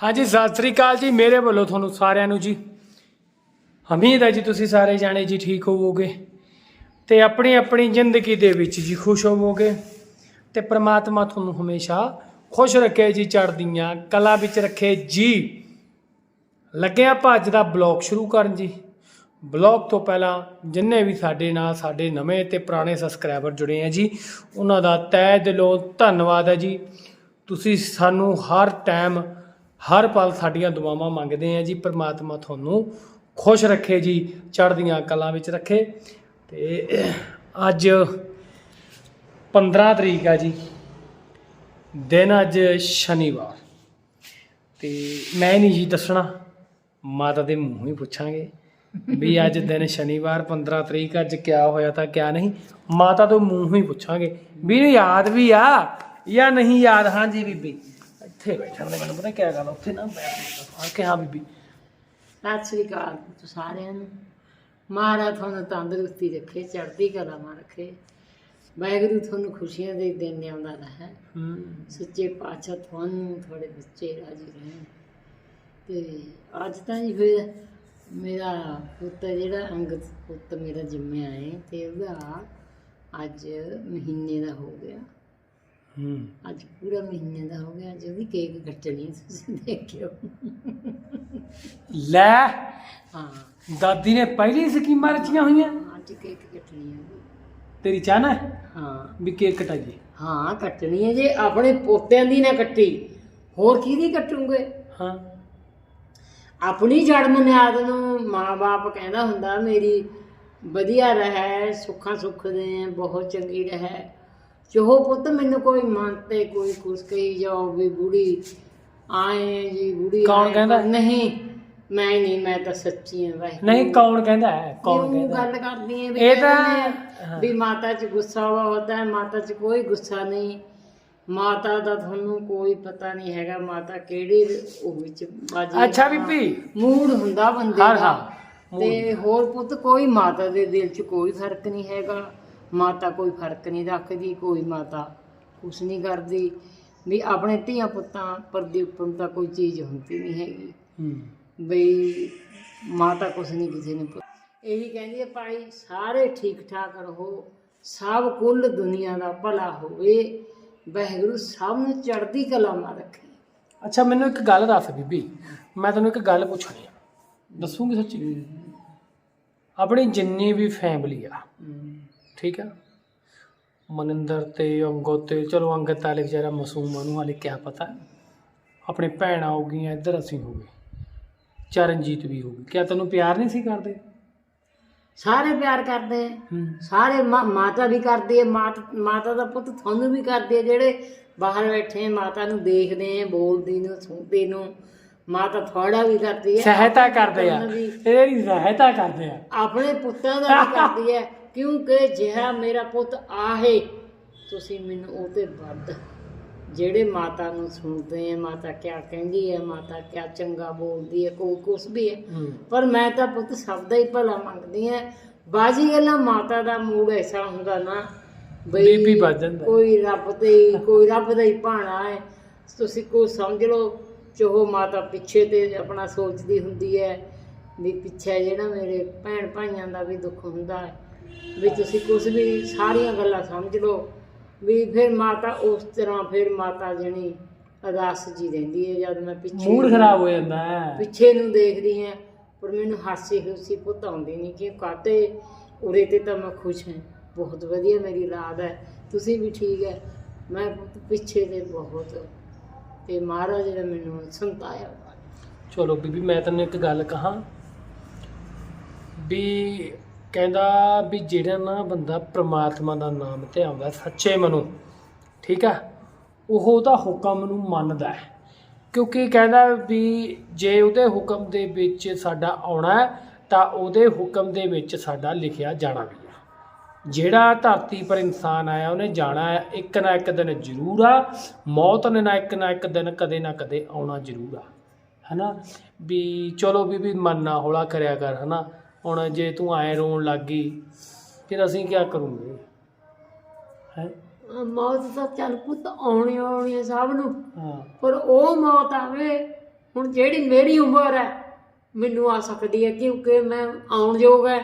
ਹਾਂਜੀ, ਸਤਿ ਸ੍ਰੀ ਅਕਾਲ ਜੀ, ਮੇਰੇ ਵੱਲੋਂ ਤੁਹਾਨੂੰ ਸਾਰਿਆਂ ਨੂੰ ਜੀ। ਉਮੀਦ ਹੈ ਜੀ, ਤੁਸੀਂ ਸਾਰੇ ਜਾਣੇ ਜੀ ਠੀਕ ਹੋਵੋਗੇ ਤੇ ਆਪਣੀ ਆਪਣੀ ਜ਼ਿੰਦਗੀ ਦੇ ਵਿੱਚ ਜੀ ਖੁਸ਼ ਹੋਵੋਗੇ ਤੇ ਪ੍ਰਮਾਤਮਾ ਤੁਹਾਨੂੰ ਹਮੇਸ਼ਾ ਖੁਸ਼ ਰੱਖੇ ਜੀ ਚੜ੍ਹਦੀਆਂ ਕਲਾ ਵਿੱਚ ਰੱਖੇ ਜੀ। ਲੱਗੇ ਆਪਾਂ ਅੱਜ ਦਾ ਬਲੌਗ ਸ਼ੁਰੂ ਕਰਨ ਜੀ। ਬਲੌਗ ਤੋਂ ਪਹਿਲਾਂ ਜਿੰਨੇ ਵੀ ਸਾਡੇ ਨਾਲ ਸਾਡੇ ਨਵੇਂ ਤੇ ਪੁਰਾਣੇ ਸਬਸਕ੍ਰਾਈਬਰ ਜੁੜੇ ਆ ਜੀ, ਉਹਨਾਂ ਦਾ ਤਹਿ ਦਿਲੋਂ ਧੰਨਵਾਦ ਹੈ ਜੀ। ਤੁਸੀਂ ਸਾਨੂੰ ਹਰ ਟਾਈਮ ਹਰ ਪਲ ਸਾਡੀਆਂ ਦੁਆਵਾਂ ਮੰਗਦੇ ਆ ਜੀ, ਪ੍ਰਮਾਤਮਾ ਤੁਹਾਨੂੰ ਖੁਸ਼ ਰੱਖੇ ਜੀ, ਚੜ੍ਹਦੀਆਂ ਕਲਾਂ ਵਿੱਚ ਰੱਖੇ। ਤੇ ਅੱਜ 15 ਤਰੀਕ ਆ ਜੀ, ਦਿਨ ਅੱਜ ਸ਼ਨੀਵਾਰ। ਤੇ ਮੈਂ ਨਹੀਂ ਜੀ ਦੱਸਣਾ, ਮਾਤਾ ਦੇ ਮੂੰਹ ਹੀ ਪੁੱਛਾਂਗੇ ਵੀ ਅੱਜ ਦਿਨ ਸ਼ਨੀਵਾਰ 15 ਤਰੀਕ, ਅੱਜ ਕਿਆ ਹੋਇਆ ਤਾਂ ਕਿਆ ਨਹੀਂ। ਮਾਤਾ ਤੋਂ ਮੂੰਹ ਹੀ ਪੁੱਛਾਂਗੇ ਵੀ ਇਹਨੂੰ ਯਾਦ ਵੀ ਆ ਜਾਂ ਨਹੀਂ ਯਾਦ? ਹਾਂਜੀ ਬੀਬੀ। ਇੱਥੇ ਬੈਠਣ ਦੇ ਮੈਨੂੰ ਪਤਾ ਕਿਆ ਗੱਲ ਉੱਥੇ ਨਾ ਬੈਠ ਫੜ ਕੇ ਹਾਂ ਬੀਬੀ। ਸਤਿ ਸ੍ਰੀ ਅਕਾਲ ਤੁਸੀਂ ਸਾਰਿਆਂ ਨੂੰ। ਮਹਾਰਾਜ ਤੁਹਾਨੂੰ ਤੰਦਰੁਸਤੀ ਰੱਖੇ ਚੜ੍ਹਦੀ ਕਲਾ ਮਾ ਰੱਖੇ। ਵਾਹਿਗੁਰੂ ਤੁਹਾਨੂੰ ਖੁਸ਼ੀਆਂ ਦੇ ਦਿਨ ਲਿਆਉਂਦਾ ਰਹੇ। ਹੂੰ। ਸੱਚੇ ਪਾਤਸ਼ਾਹ ਤੁਹਾਨੂੰ ਤੁਹਾਡੇ ਬੱਚੇ ਰਾਜੀ ਰਹਿਣ। ਤੇ ਅੱਜ ਤਾਂ ਜੀ ਫਿਰ ਮੇਰਾ ਪੁੱਤ ਜਿਹੜਾ ਅੰਗਦ ਪੁੱਤ ਮੇਰਾ ਜੰਮਿਆ ਹੈ ਤੇ ਉਹਦਾ ਅੱਜ ਮਹੀਨੇ ਦਾ ਹੋ ਗਿਆ। ਹੂੰ। ਅੱਜ ਪੂਰਾ ਮਹੀਨੇ ਦਾ ਹੋ ਗਿਆ ਅੱਜ ਉਹਦੀ ਕੇਕ ਕੱਟਣੀ ਹੈ, ਤੁਸੀਂ ਦੇਖਿਓ। ਲੈ। ਹਾਂ। ਦਾਦੀ ਨੇ ਪਹਿਲੀ ਸਕੀਮਾਂ ਰਚੀਆਂ ਹੋਈਆਂ। ਅੱਜ ਕੇਕ ਕੱਟਣੀ ਹੈ ਉਹਦੀ। ਤੇਰੀ ਚਾਹਨਾ ਹਾਂ? ਵੀ ਕੇਕ ਕਟਾਈਏ। ਹਾਂ ਕੱਟਣੀ ਹੈ ਜੇ ਆਪਣੇ ਪੋਤਿਆਂ ਦੀ ਨਾ ਕੱਟੀ। ਹੋਰ ਕਿਹਦੀ ਕੱਟੂਗੇ? ਹਾਂ। ਆਪਣੀ ਜੜ ਮਨਿਆਦ ਨੂੰ ਮਾਂ-ਬਾਪ ਕਹਿੰਦਾ ਹੁੰਦਾ ਮੇਰੀ ਵਧੀਆ ਰਹੇ ਸੁੱਖਾਂ ਸੁੱਖ ਦੇ ਬਹੁਤ ਚੰਗੀ ਰਹੇ। ਚਾਹੋ ਪੁੱਤ ਮੈਨੂੰ ਕੋਈ ਮਨ ਤੇ ਕੋਈ ਕੁਛ ਕਹੀ ਜਾਓ ਵੀ ਬੁੜੀ ਆਏ ਜੀ ਬੁੜੀ ਕੌਣ ਆਏਂ। ਕਹਿੰਦਾ? ਨਹੀਂ ਮੈਂ ਨਹੀਂ ਮੈਂ ਤਾਂ ਸੱਚੀ ਹਾਂ ਵਾਹਿਗੁਰੂ। ਨਹੀਂ ਕੌਣ ਕਹਿੰਦਾ ਹੈ? ਕੌਣ ਕਹਿੰਦਾ ਗੱਲ ਕਰਦੀ ਹੈ ਵੀ ਇਹ ਤਾਂ- ਕਹਿੰਦੇ। ਵੀ ਮਾਤਾ 'ਚ ਗੁੱਸਾ ਹੁੰਦਾ ਹੈ ਮਾਤਾ 'ਚ ਕੋਈ ਗੁੱਸਾ ਨਹੀਂ। ਮਾਤਾ ਦਾ ਤੁਹਾਨੂੰ ਕੋਈ ਪਤਾ ਨਹੀਂ ਹੈਗਾ ਮਾਤਾ ਕਿਹੜੇ ਉਹ ਵਿੱਚ ਬਾਜੀ ਅੱਛਾ ਬੀਬੀ। ਮੂਡ ਹੁੰਦਾ ਬੰਦੇ ਹਾਂ, ਹਾਂ, ਤੇ ਹੋਰ ਪੁੱਤ ਕੋਈ ਮਾਤਾ ਦੇ ਦਿਲ 'ਚ ਕੋਈ ਫ਼ਰਕ ਨਹੀਂ ਹੈਗਾ। ਮਾਤਾ ਕੋਈ ਫ਼ਰਕ ਨਹੀਂ ਰੱਖਦੀ ਕੋਈ ਮਾਤਾ ਕੁਛ ਨਹੀਂ ਕਰਦੀ। ਵੀ ਆਪਣੇ ਧੀਆਂ ਪੁੱਤਾਂ ਪਰਦੇ ਉੱਪਰ ਤਾਂ ਕੋਈ ਚੀਜ਼ ਹੁੰਦੀ ਨਹੀਂ ਹੈਗੀ। ਬਈ ਮਾਤਾ ਕੁਛ ਨਹੀਂ ਕਿਸੇ ਨੂੰ ਇਹੀ ਕਹਿੰਦੀ ਹੈ ਭਾਈ ਸਾਰੇ ਠੀਕ ਠਾਕ ਰਹੋ ਸਭ ਕੁੱਲ ਦੁਨੀਆ ਦਾ ਭਲਾ ਹੋਵੇ। ਵਾਹਿਗੁਰੂ ਸਭ ਨੂੰ ਚੜ੍ਹਦੀ ਕਲਾ ਮਾ ਰੱਖੇ। ਅੱਛਾ ਮੈਨੂੰ ਇੱਕ ਗੱਲ ਦੱਸ ਬੀਬੀ ਮੈਂ ਤੈਨੂੰ ਇੱਕ ਗੱਲ ਪੁੱਛਣੀ ਆ। ਦੱਸੂਗੀ ਸੱਚੀ? ਆਪਣੀ ਜਿੰਨੀ ਵੀ ਫੈਮਿਲੀ ਆ ਠੀਕ ਆ ਮਨਿੰਦਰ ਤੇ ਅੰਗਦ ਤੇ ਚਲੋ ਅੰਗਦ ਤਾਂ ਜਰਾ ਮਾਸੂਮ ਆ, ਉਹਨੂੰ ਹਾਲੇ ਕਿਆ ਪਤਾ। ਆਪਣੇ ਭੈਣਾਂ ਹੋ ਗਈਆਂ ਇੱਧਰ ਅਸੀਂ ਹੋ ਗਏ। ਚਰਨਜੀਤ ਵੀ ਹੋ ਗਈ। ਕਿਆ ਤੈਨੂੰ ਪਿਆਰ ਨਹੀਂ ਸੀ ਕਰਦੇ? ਸਾਰੇ ਪਿਆਰ ਕਰਦੇ। ਆ ਹੂੰ। ਸਾਰੇ ਮਾ- ਮਾਤਾ ਵੀ ਕਰਦੀ ਹੈ। ਮਾਤ- ਮਾਤਾ ਦਾ ਪੁੱਤ ਤੁਹਾਨੂੰ ਵੀ ਕਰਦੀ ਹੈ। ਜਿਹੜੇ ਬਾਹਰ ਬੈਠੇ ਆ, ਮਾਤਾ ਨੂੰ ਦੇਖਦੇ ਆ ਬੋਲਦੀ ਨੂੰ ਸੁਣਦੇ ਨੂੰ ਮਾਤਾ ਥੋੜਾ ਵੀ ਕਰਦੀ ਹੈ। ਸਹਾਇਤਾ ਕਰਦੇ ਆ। ਇਹਦੀ ਸਹਾਇਤਾ ਕਰਦੇ ਆ। ਆਪਣੇ ਪੁੱਤਾਂ ਦਾ ਵੀ ਕਰਦੀ ਹੈ। ਕਿਉਂਕਿ ਜਿਹੜਾ ਮੇਰਾ ਪੁੱਤ ਆਹੇ ਤੁਸੀਂ ਮੈਨੂੰ ਉਹ ਤੇ ਵੱਧ। ਜਿਹੜੇ ਮਾਤਾ ਨੂੰ ਸੁਣਦੇ ਆ ਮਾਤਾ ਕਿਆ ਕਹਿੰਦੀ ਹੈ ਮਾਤਾ ਕਿਆ ਚੰਗਾ ਬੋਲਦੀ ਹੈ ਕੋਈ ਕੁਛ ਵੀ ਹੈ। ਪਰ ਮੈਂ ਤਾਂ ਪੁੱਤ ਸਭ ਦਾ ਹੀ ਭਲਾ ਮੰਗਦੀ ਆ। ਬਾਜੀ ਗੱਲਾਂ ਮਾਤਾ ਦਾ ਮੂਡ ਐਸਾ ਹੁੰਦਾ ਨਾ ਵੱਧ ਜਾਂਦਾ। ਕੋਈ ਰੱਬ ਤੇ ਹੀ ਕੋਈ ਰੱਬ ਦਾ ਹੀ ਭਾਣਾ ਹੈ। ਤੁਸੀਂ ਕੋ ਸਮਝ ਲਓ ਚਾਹੋ ਮਾਤਾ ਪਿੱਛੇ ਤੇ ਆਪਣਾ ਸੋਚਦੀ ਹੁੰਦੀ ਹੈ ਵੀ ਪਿੱਛੇ ਜਿਹੜਾ ਮੇਰੇ ਭੈਣ ਭਾਈਆਂ ਦਾ ਵੀ ਦੁੱਖ ਹੁੰਦਾ ਹੈ। ਵੀ ਤੁਸੀਂ ਕੁਝ ਵੀ ਸਾਰੀਆਂ ਗੱਲਾਂ ਸਮਝ ਲਓ ਵੀ ਫਿਰ ਮਾਤਾ ਉਸ ਤਰ੍ਹਾਂ ਫਿਰ ਮਾਤਾ ਜਣੀ ਅਦਾਸ ਜੀ ਰਹਿੰਦੀ ਹੈ ਜਦ ਮੈਂ ਪਿੱਛੇ ਮੂਡ ਖਰਾਬ ਹੋ ਜਾਂਦਾ ਹੈ। ਪਿੱਛੇ ਨੂੰ ਦੇਖਦੀ ਹਾਂ ਪਰ ਮੈਨੂੰ ਹਾਸੀ ਖੁਸ਼ੀ ਪੁੱਤ ਆਉਂਦੀ ਨਹੀਂ ਕਿ ਕਾਤੇ ਉਰੇ ਤੇ ਤਾਂ ਮੈਂ ਖੁਸ਼ ਹਾਂ। ਬਹੁਤ ਵਧੀਆ ਮੇਰੀ ਲਾਦ ਹੈ। ਤੁਸੀਂ ਵੀ ਠੀਕ ਹੈ। ਮੈਂ ਪਿੱਛੇ ਤੇ ਬਹੁਤ ਤੇ ਮਹਾਰਾਜ ਨੇ ਮੈਨੂੰ ਸੰਤਾਇਆ। ਚਲੋ ਬੀਬੀ ਮੈਂ ਤੈਨੂੰ ਇੱਕ ਗੱਲ ਕਹਾਂ ਵੀ ਕਹਿੰਦਾ ਵੀ ਜਿਹੜਾ ਨਾ ਬੰਦਾ ਪ੍ਰਮਾਤਮਾ ਦਾ ਨਾਮ ਧਿਆਉਂਦਾ ਸੱਚੇ ਮਨੋਂ, ਠੀਕ ਆ? ਉਹ ਉਹਦਾ ਹੁਕਮ ਨੂੰ ਮੰਨਦਾ ਹੈ। ਕਿਉਂਕਿ ਕਹਿੰਦਾ ਵੀ ਜੇ ਉਹਦੇ ਹੁਕਮ ਦੇ ਵਿੱਚ ਸਾਡਾ ਆਉਣਾ ਤਾਂ ਉਹਦੇ ਹੁਕਮ ਦੇ ਵਿੱਚ ਸਾਡਾ ਲਿਖਿਆ ਜਾਣਾ ਵੀ ਹੈ ਜਿਹੜਾ ਧਰਤੀ ਪਰ ਇਨਸਾਨ ਆਇਆ, ਉਹਨੇ ਜਾਣਾ ਹੈ, ਇੱਕ ਨਾ ਇੱਕ ਦਿਨ ਜ਼ਰੂਰ ਆ। ਮੌਤ ਨੇ ਨਾ ਇੱਕ ਨਾ ਇੱਕ ਦਿਨ ਕਦੇ ਨਾ ਕਦੇ ਆਉਣਾ ਜ਼ਰੂਰ ਆ। ਹਨਾ? ਵੀ ਚਲੋ ਵੀ ਵੀ ਮਨ ਨਾ ਹੌਲਾ ਕਰਿਆ ਕਰ, ਹਨਾ? ਹੁਣ ਜੇ ਤੂੰ ਐ ਰੋਣ ਲੱਗ ਗਈ ਫਿਰ ਅਸੀਂ ਕੀ ਕਰੂੰਗੇ? ਹੈ? ਮੌਤ ਤਾਂ ਚੱਲ ਪੁੱਤ ਆਉਣੀ ਆਉਣੀ ਹੈ ਸਭ ਨੂੰ। ਹਾਂ। ਪਰ ਉਹ ਮੌਤ ਆਵੇ ਹੁਣ ਜਿਹੜੀ ਮੇਰੀ ਉਮਰ ਹੈ ਮੈਨੂੰ ਆ ਸਕਦੀ ਹੈ ਕਿਉਂਕਿ ਮੈਂ ਆਉਣ ਯੋਗ ਹੈ।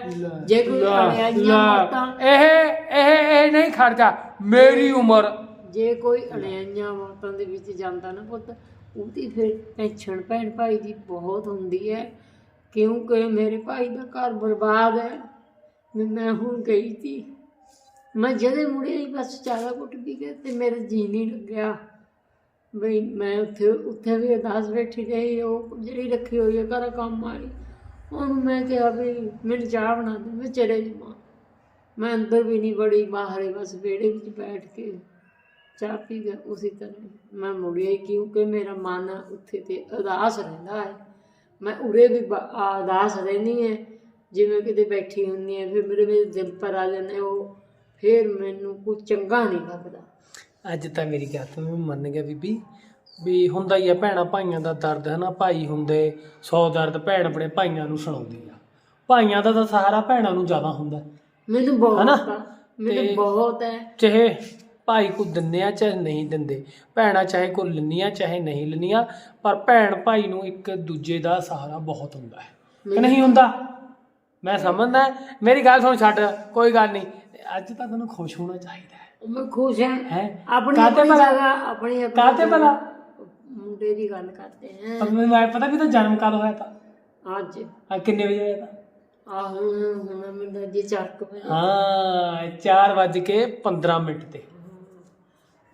ਜੇ ਕੋਈ ਅਣਿਆਈਆਂ ਮੌਤਾਂ ਇਹ ਇਹ ਇਹ ਨਹੀਂ ਖੜਦਾ ਮੇਰੀ ਉਮਰ। ਜੇ ਕੋਈ ਅਣਿਆਈਆਂ ਮੌਤਾਂ ਦੇ ਵਿੱਚ ਜਾਂਦਾ ਨਾ ਪੁੱਤ ਉਹਦੀ ਫਿਰ ਟੈਨਸ਼ਨ ਭੈਣ ਭਾਈ ਦੀ ਬਹੁਤ ਹੁੰਦੀ ਹੈ। ਕਿਉਂਕਿ ਮੇਰੇ ਭਾਈ ਦਾ ਘਰ ਬਰਬਾਦ ਹੈ ਵੀ ਮੈਂ ਹੁਣ ਗਈ ਸੀ। ਮੈਂ ਜਦੇ ਮੁੜੇ ਹੀ ਬਸ ਚਾਰਾ ਕੁੱਟ ਪੀ ਕੇ ਤੇ ਮੇਰਾ ਜੀ ਨਹੀਂ ਲੱਗਿਆ। ਬਈ ਮੈਂ ਉੱਥੇ ਉੱਥੇ ਵੀ ਅਰਦਾਸ ਬੈਠੀ ਰਹੀ, ਉਹ ਜਿਹੜੀ ਰੱਖੀ ਹੋਈ ਹੈ ਘਰ ਕੰਮ ਵਾਲੀ, ਉਹਨੂੰ ਮੈਂ ਕਿਹਾ ਵੀ ਮੈਨੂੰ ਚਾਹ ਬਣਾ ਦੇ, ਮੈਂ ਚਲੇ ਜਾਵਾਂ। ਮੈਂ ਅੰਦਰ ਵੀ ਨਹੀਂ ਬੜੀ ਬਾਹਰ ਹੀ ਬਸ ਵਿਹੜੇ ਵਿੱਚ ਬੈਠ ਕੇ ਚਾਹ ਪੀ ਕੇ ਉਸੇ ਤਰ੍ਹਾਂ ਮੈਂ ਮੁੜਿਆ ਹੀ ਕਿਉਂਕਿ ਮੇਰਾ ਮਨ ਉੱਥੇ ਤੇ ਉਦਾਸ ਰਹਿੰਦਾ ਹੈ। ਮੈਂ ਉਰੇ ਵੀ ਬ- ਆ- ਉਦਾਸ ਰਹਿੰਦੀ ਹੈ ਜਿਵੇਂ ਕਿਤੇ ਬੈਠੀ ਹੁੰਦੀ ਹੈ ਫਿਰ ਮੇਰੇ ਮੇਰੇ ਦਿਲ ਪਰ ਆ ਜਾਂਦੇ ਉਹ ਫਿਰ ਮੈਨੂੰ ਕੁਝ ਚੰਗਾ ਨਹੀਂ ਲੱਗਦਾ। ਅੱਜ ਤਾਂ ਮੇਰੀ ਗੱਲ ਤੋਂ ਮੈਂ ਮੰਨ ਗਿਆ ਬੀਬੀ ਵੀ ਹੁੰਦਾ ਹੀ ਆ ਭੈਣਾ ਭਾਈਆਂ ਦਾ ਦਰਦ ਹੈ ਨਾ ਭਾਈ ਹੁੰਦੇ 100 ਦਰਦ ਭੈਣ ਆਪਣੇ ਭਾਈਆਂ ਨੂੰ ਸੁਣਾਉਂਦੀ ਆ। ਭਾਈਆਂ ਦਾ ਤਾਂ ਸਹਾਰਾ ਭੈਣਾਂ ਨੂੰ ਜ਼ਿਆਦਾ ਹੁੰਦਾ। ਮੈਨੂੰ ਬਹੁਤ? ਆ, ਮੈਨੂੰ ਬਹੁਤ ਹੈ ਚਾਹੇ ਭਾਈ ਕੋ ਦਿੰਦੇ ਆ ਚਾਹੇ ਨਹੀਂ ਦਿੰਦੇ ਭੈਣਾਂ ਚਾਹੇ ਕੋ ਲੈਂਦੀਆਂ ਚਾਹੇ ਨਹੀਂ ਲੈਂਦੀਆਂ ਪਰ ਭੈਣ ਭਾਈ ਨੂੰ ਇੱਕ ਦੂਜੇ ਦਾ ਸਹਾਰਾ ਬਹੁਤ ਹੁੰਦਾ ਹੈ। ਕਿ ਨਹੀਂ ਹੁੰਦਾ? ਮੈਂ ਸਮਝਦਾ ਮੇਰੀ ਗੱਲ ਸੁਣ ਛੱਡ ਕੋਈ ਗੱਲ ਨਹੀਂ। ਅੱਜ ਤਾਂ ਤੈਨੂੰ ਖੁਸ਼ ਹੋਣਾ ਚਾਹੀਦਾ ਹੈ। ਮੈਂ ਖੁਸ਼ ਹਾਂ। ਆਪਣੀ ਆਪਣੀ ਭਲਾ? ਆਪਣੀ ਜਗ੍ਹਾ। ਭਲਾ? ਮੁੰਡੇ ਦੀ ਗੱਲ ਕਰਦੇ ਹਾਂ ਐਂ ਪਤਾ ਵੀ ਤਾਂ ਜਨਮ ਕਦ ਹੋਇਆ ਤਾਂ? ਅੱਜ। ਆ ਕਿੰਨੇ ਵਜੇ ਹੋਇਆ ਤਾਂ? ਆ ਹੁਣ ਹੁਣ ਮੈਨੂੰ ਜੀ ਚੱਕ ਪਿਆ ਹਾਂ 4 ਵੱਜ ਕੇ 15 ਮਿੰਟ ਤੇ।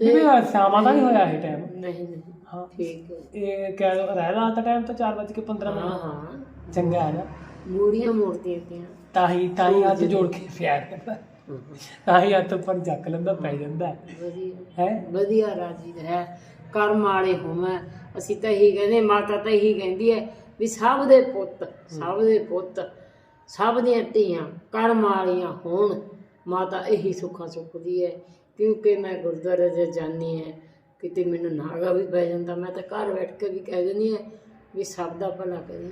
ਇਹ ਵੀ ਸ਼ਾਮਾਂ ਦਾ ਨਹੀਂ ਹੋਇਆ ਇਹ ਟਾਈਮ ਨਹੀਂ ਨਹੀਂ। ਹਾਂ। ਠੀਕ ਹੈ। ਇਹ ਕਹਿ ਲੋ ਰਹਿ ਰਾਤ ਦਾ ਟਾਈਮ ਤਾਂ 4 ਵੱਜ ਕੇ 15 ਹਾਂ ਮਿੰਟ। ਹਾਂ ਚੰਗਾ ਹੈ ਨਾ। ਮੂਰੀਆਂ ਮੂਰਤੀਆਂ ਤੀਆਂ ਤਾਂ ਹੀ ਤਾਂ ਹੀ ਹੱਥ ਜੋੜ ਕੇ ਪਿਆਰ ਕਰਦਾ। ਤਾਂ ਹੀ ਹੱਥ ਉੱਪਰ ਜੱਕ ਲੈਂਦਾ ਪੈ ਜਾਂਦਾ। ਹੈ? ਵਧੀਆ ਰਾਜੀ ਹੈ। ਕਰਮ ਵਾਲੇ ਹੋਵਾਂ ਅਸੀਂ ਤਾਂ ਇਹੀ ਕਹਿੰਦੇ ਮਾਤਾ ਤਾਂ ਇਹੀ ਕਹਿੰਦੀ ਹੈ ਵੀ ਸਭ ਦੇ ਪੁੱਤ ਸਭ ਦੇ ਪੁੱਤ ਸਭ ਦੀਆਂ ਧੀਆਂ ਕਰਮ ਵਾਲੀਆਂ ਹੋਣ। ਮਾਤਾ ਇਹੀ ਸੁੱਖਾਂ ਸੁੱਖਦੀ ਹੈ। ਕਿਉਂਕਿ ਮੈਂ ਗੁਰਦੁਆਰੇ ਜੇ ਜਾਂਦੀ ਹੈ ਕਿਤੇ ਮੈਨੂੰ ਨਾਗਾ ਵੀ ਪੈ ਜਾਂਦਾ ਮੈਂ ਤਾਂ ਘਰ ਬੈਠ ਕੇ ਵੀ ਕਹਿ ਦਿੰਦੀ ਹੈ ਵੀ ਸਭ ਦਾ ਭਲਾ ਕਰੀ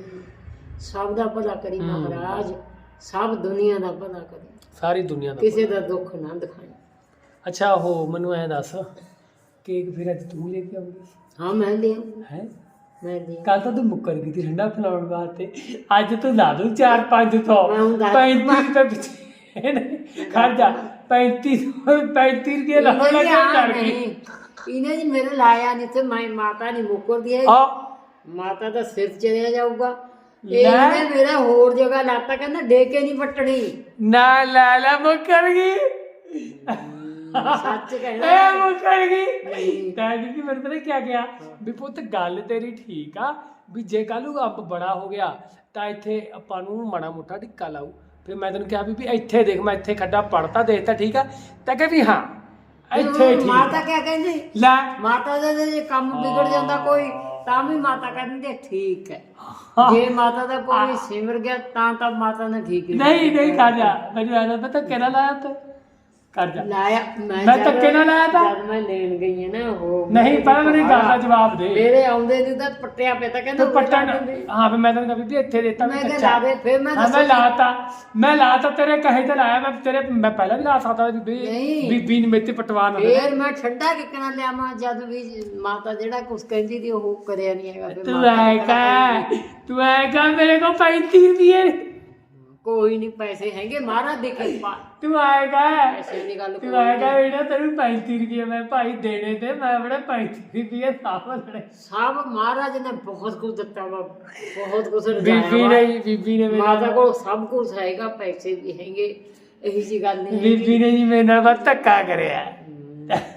ਸਭ ਦਾ ਭਲਾ ਕਰੀ ਮਹਾਰਾਜ ਸਭ ਦੁਨੀਆ ਦਾ ਭਲਾ ਕਰੀ। ਸਾਰੀ ਦੁਨੀਆ ਦਾ ਕਿਸੇ ਦਾ ਦੁੱਖ ਨਾ ਦਿਖਾਈ। ਅੱਛਾ ਉਹ ਮੈਨੂੰ ਐ ਦੱਸ ਕੇਕ ਫਿਰ ਅੱਜ ਤੂੰ ਲੈ ਕੇ ਆਉਂਗੀ ਹਾਂ ਮੈਂ ਲਿਆ ਹੈ? ਮੈਂ ਲਿਆ ਕੱਲ ਤਾਂ ਤੂੰ ਮੁੱਕਰ ਗਈ ਸੀ ਠੰਡਾ ਪਿਲਾਉਣ ਵਾਸਤੇ। ਅੱਜ ਤੂੰ ਲਾ ਦੂੰ 4 500 ਮੈਂ ਹੁਣ ਦੱਸ- 35 ਰੁਪਏ ਪਿੱਛੇ ਨਹੀਂ, ਖੜ ਜਾ। 35 35 ਰੁਪਏ ਲਾ ਇਹਨੇ ਜੀ ਲੱਗਾ ਆ ਕਰ ਨਹੀਂ ਇਹਨੇ ਜੀ ਮੇਰੇ ਲਾਇਆ ਨਹੀਂ ਤੇ ਮੈਂ ਮਾਤਾ ਨਹੀਂ ਮੁੱਕਰਦੀ ਹੈ ਆ। ਮਾਤਾ ਦਾ ਸਿਰ ਚੜਿਆ ਜਾਊਗਾ। ਲੈ। ਇਹਨੇ ਮੇਰਾ ਹੋਰ ਜਗ੍ਹਾ ਲਾਤਾ ਕਹਿੰਦਾ ਡੇ ਕੇ ਨਹੀਂ ਪੱਟਣੀ ਨਾ ਲੈ ਲੈ ਮੁੱਕਰ ਗਈ। ਸੱਚ ਕਹਿਣਾ ਇਹ ਮੁੱਕਰ ਗਈ। ਨਹੀਂ। ਤਾਂ ਜੀ ਮੈਨੂੰ ਪਤਾ ਕੀ ਗਿਆ ਵੀ ਪੁੱਤ ਗੱਲ ਤੇਰੀ ਠੀਕ ਆ ਵੀ ਜੇ ਕੱਲੂ ਅੰਬ ਬੜਾ ਹੋ ਗਿਆ ਤਾਂ ਇੱਥੇ ਆਪਾਂ ਨੂੰ ਮਾੜਾ ਮੋਟਾ ਟਿੱਕਾ ਲਾਊ। ਫਿਰ ਮੈਂ ਤੈਨੂੰ ਕਿਹਾ ਵੀ ਵੀ ਇੱਥੇ ਦੇਖ ਮੈਂ ਇੱਥੇ ਖੱਡਾ ਪੜਤਾ ਦੇਖਤਾ ਠੀਕ ਆ। ਤਾਂ ਕਿ ਵੀ ਹਾਂ ਇੱਥੇ ਠੀਕ ਮਾਤਾ। ਕਿਆ ਕਹਿੰਦੀ? ਲੈ। ਮਾਤਾ ਦਾ ਜੇ ਕੰਮ ਵਿਗੜ ਜਾਂਦਾ ਕੋਈ ਤਾਂ ਵੀ ਮਾਤਾ ਕਹਿੰਦੀ ਠੀਕ ਹੈ। ਜੇ ਮਾਤਾ ਦਾ ਕੋਈ ਸਿਮਰ ਗਿਆ ਤਾਂ ਤਾਂ ਮਾਤਾ ਨੇ ਠੀਕ ਨਹੀਂ ਨਹੀਂ ਕਰ ਜਾ ਮੈਨੂੰ ਐਂ ਪਤਾ ਕਿਹੜਾ ਲਾਇਆ ਤੇ ਕਰ ਜਾ। ਲਾਇਆ ਮੈਂ ਮੈਂ ਧੱਕੇ ਨਾਲ ਲਾਇਆ ਤਾ? ਜਦ ਮੈਂ ਲੈਣ ਗਈ ਹਾਂ ਨਾ ਉਹ ਨਹੀਂ ਪਰ ਮੇਰੀ ਗੱਲ ਦਾ ਜਵਾਬ ਦੇ। ਮੇਰੇ ਆਉਂਦੇ ਨੂੰ ਤਾਂ ਪੱਟਿਆ ਪਿਆ ਤਾਂ ਕਹਿੰਦਾ ਤੂੰ ਪੱਟਣ ਹਾਂ ਫਿਰ ਮੈਂ ਤੈਨੂੰ ਕਿਹਾ ਵੀ ਇੱਥੇ ਦੇਤਾ ਮੈਂ ਕਿਹਾ ਕੱਚਾ। ਲਾ ਦੇ ਫਿਰ ਮੈਂ ਹਾਂ ਮੈਂ ਲਾਤਾ। ਮੈਂ ਲਾਤਾ ਤੇਰੇ ਕਹੇ ਤੇ ਲਾਇਆ ਮੈਂ ਤੇਰੇ ਮੈਂ ਪਹਿਲਾਂ ਵੀ ਲਾ ਸਕਦਾ ਸੀ ਬੀਬੀ। ਨਹੀਂ। ਬੀਬੀ ਨੇ ਮੇਤੇ ਪਟਵਾ ਨਾ। ਫੇਰ ਮੈਂ ਠੰਡਾ ਕਿੱਕਣਾ ਲਿਆਵਾਂ ਜਦ ਵੀ ਮਾਤਾ ਜਿਹੜਾ ਕੁਛ ਕਹਿੰਦੀ ਦੀ ਉਹ ਕਰਿਆ ਨਹੀਂ ਹੈਗਾ ਫਿਰ ਤੂੰ ਮਾਤਾ ਐ ਨੇ ਕਹ ਤੂੰ ਐ ਕਹ ਮੇਰੇ ਕੋਲ 35 ਰੁਪਏ। ਕੋਈ ਨਹੀਂ ਪੈਸੇ ਹੈਗੇ। ਮਹਾਰਾਜ ਦੀ ਕਿਰਪਾ ਤੂੰ ਕਹ। ਪੈਸੇ ਦੀ ਗੱਲ ਤੂੰ ਕਹ ਇਹਨਾਂ ਤੈਨੂੰ 35 ਰੁਪਏ ਮੈਂ ਭਾਈ ਦੇਣੇ ਤੇ ਮੈਂ ਆਪਣੇ 35 ਰੁਪਏ ਸਾਫ਼ ਲੈਣੇ ਸਭ ਮਹਾਰਾਜ ਨੇ ਬਹੁਤ ਕੁਝ ਦਿੱਤਾ ਵਾ। ਬਹੁਤ ਕੁਝ ਬੀਬੀ ਨੇ ਬੀਬੀ ਨੇ ਮਾਤਾ ਕੋਲ ਸਭ ਕੁਝ ਹੈਗਾ ਪੈਸੇ ਵੀ ਹੈਗੇ। ਇਹੀ ਜੀ ਗੱਲ ਨਹੀਂ ਬੀਬੀ ਨੇ ਜੀ ਮੇਰੇ ਨਾਲ ਬਸ ਧੱਕਾ ਕਰਿਆ।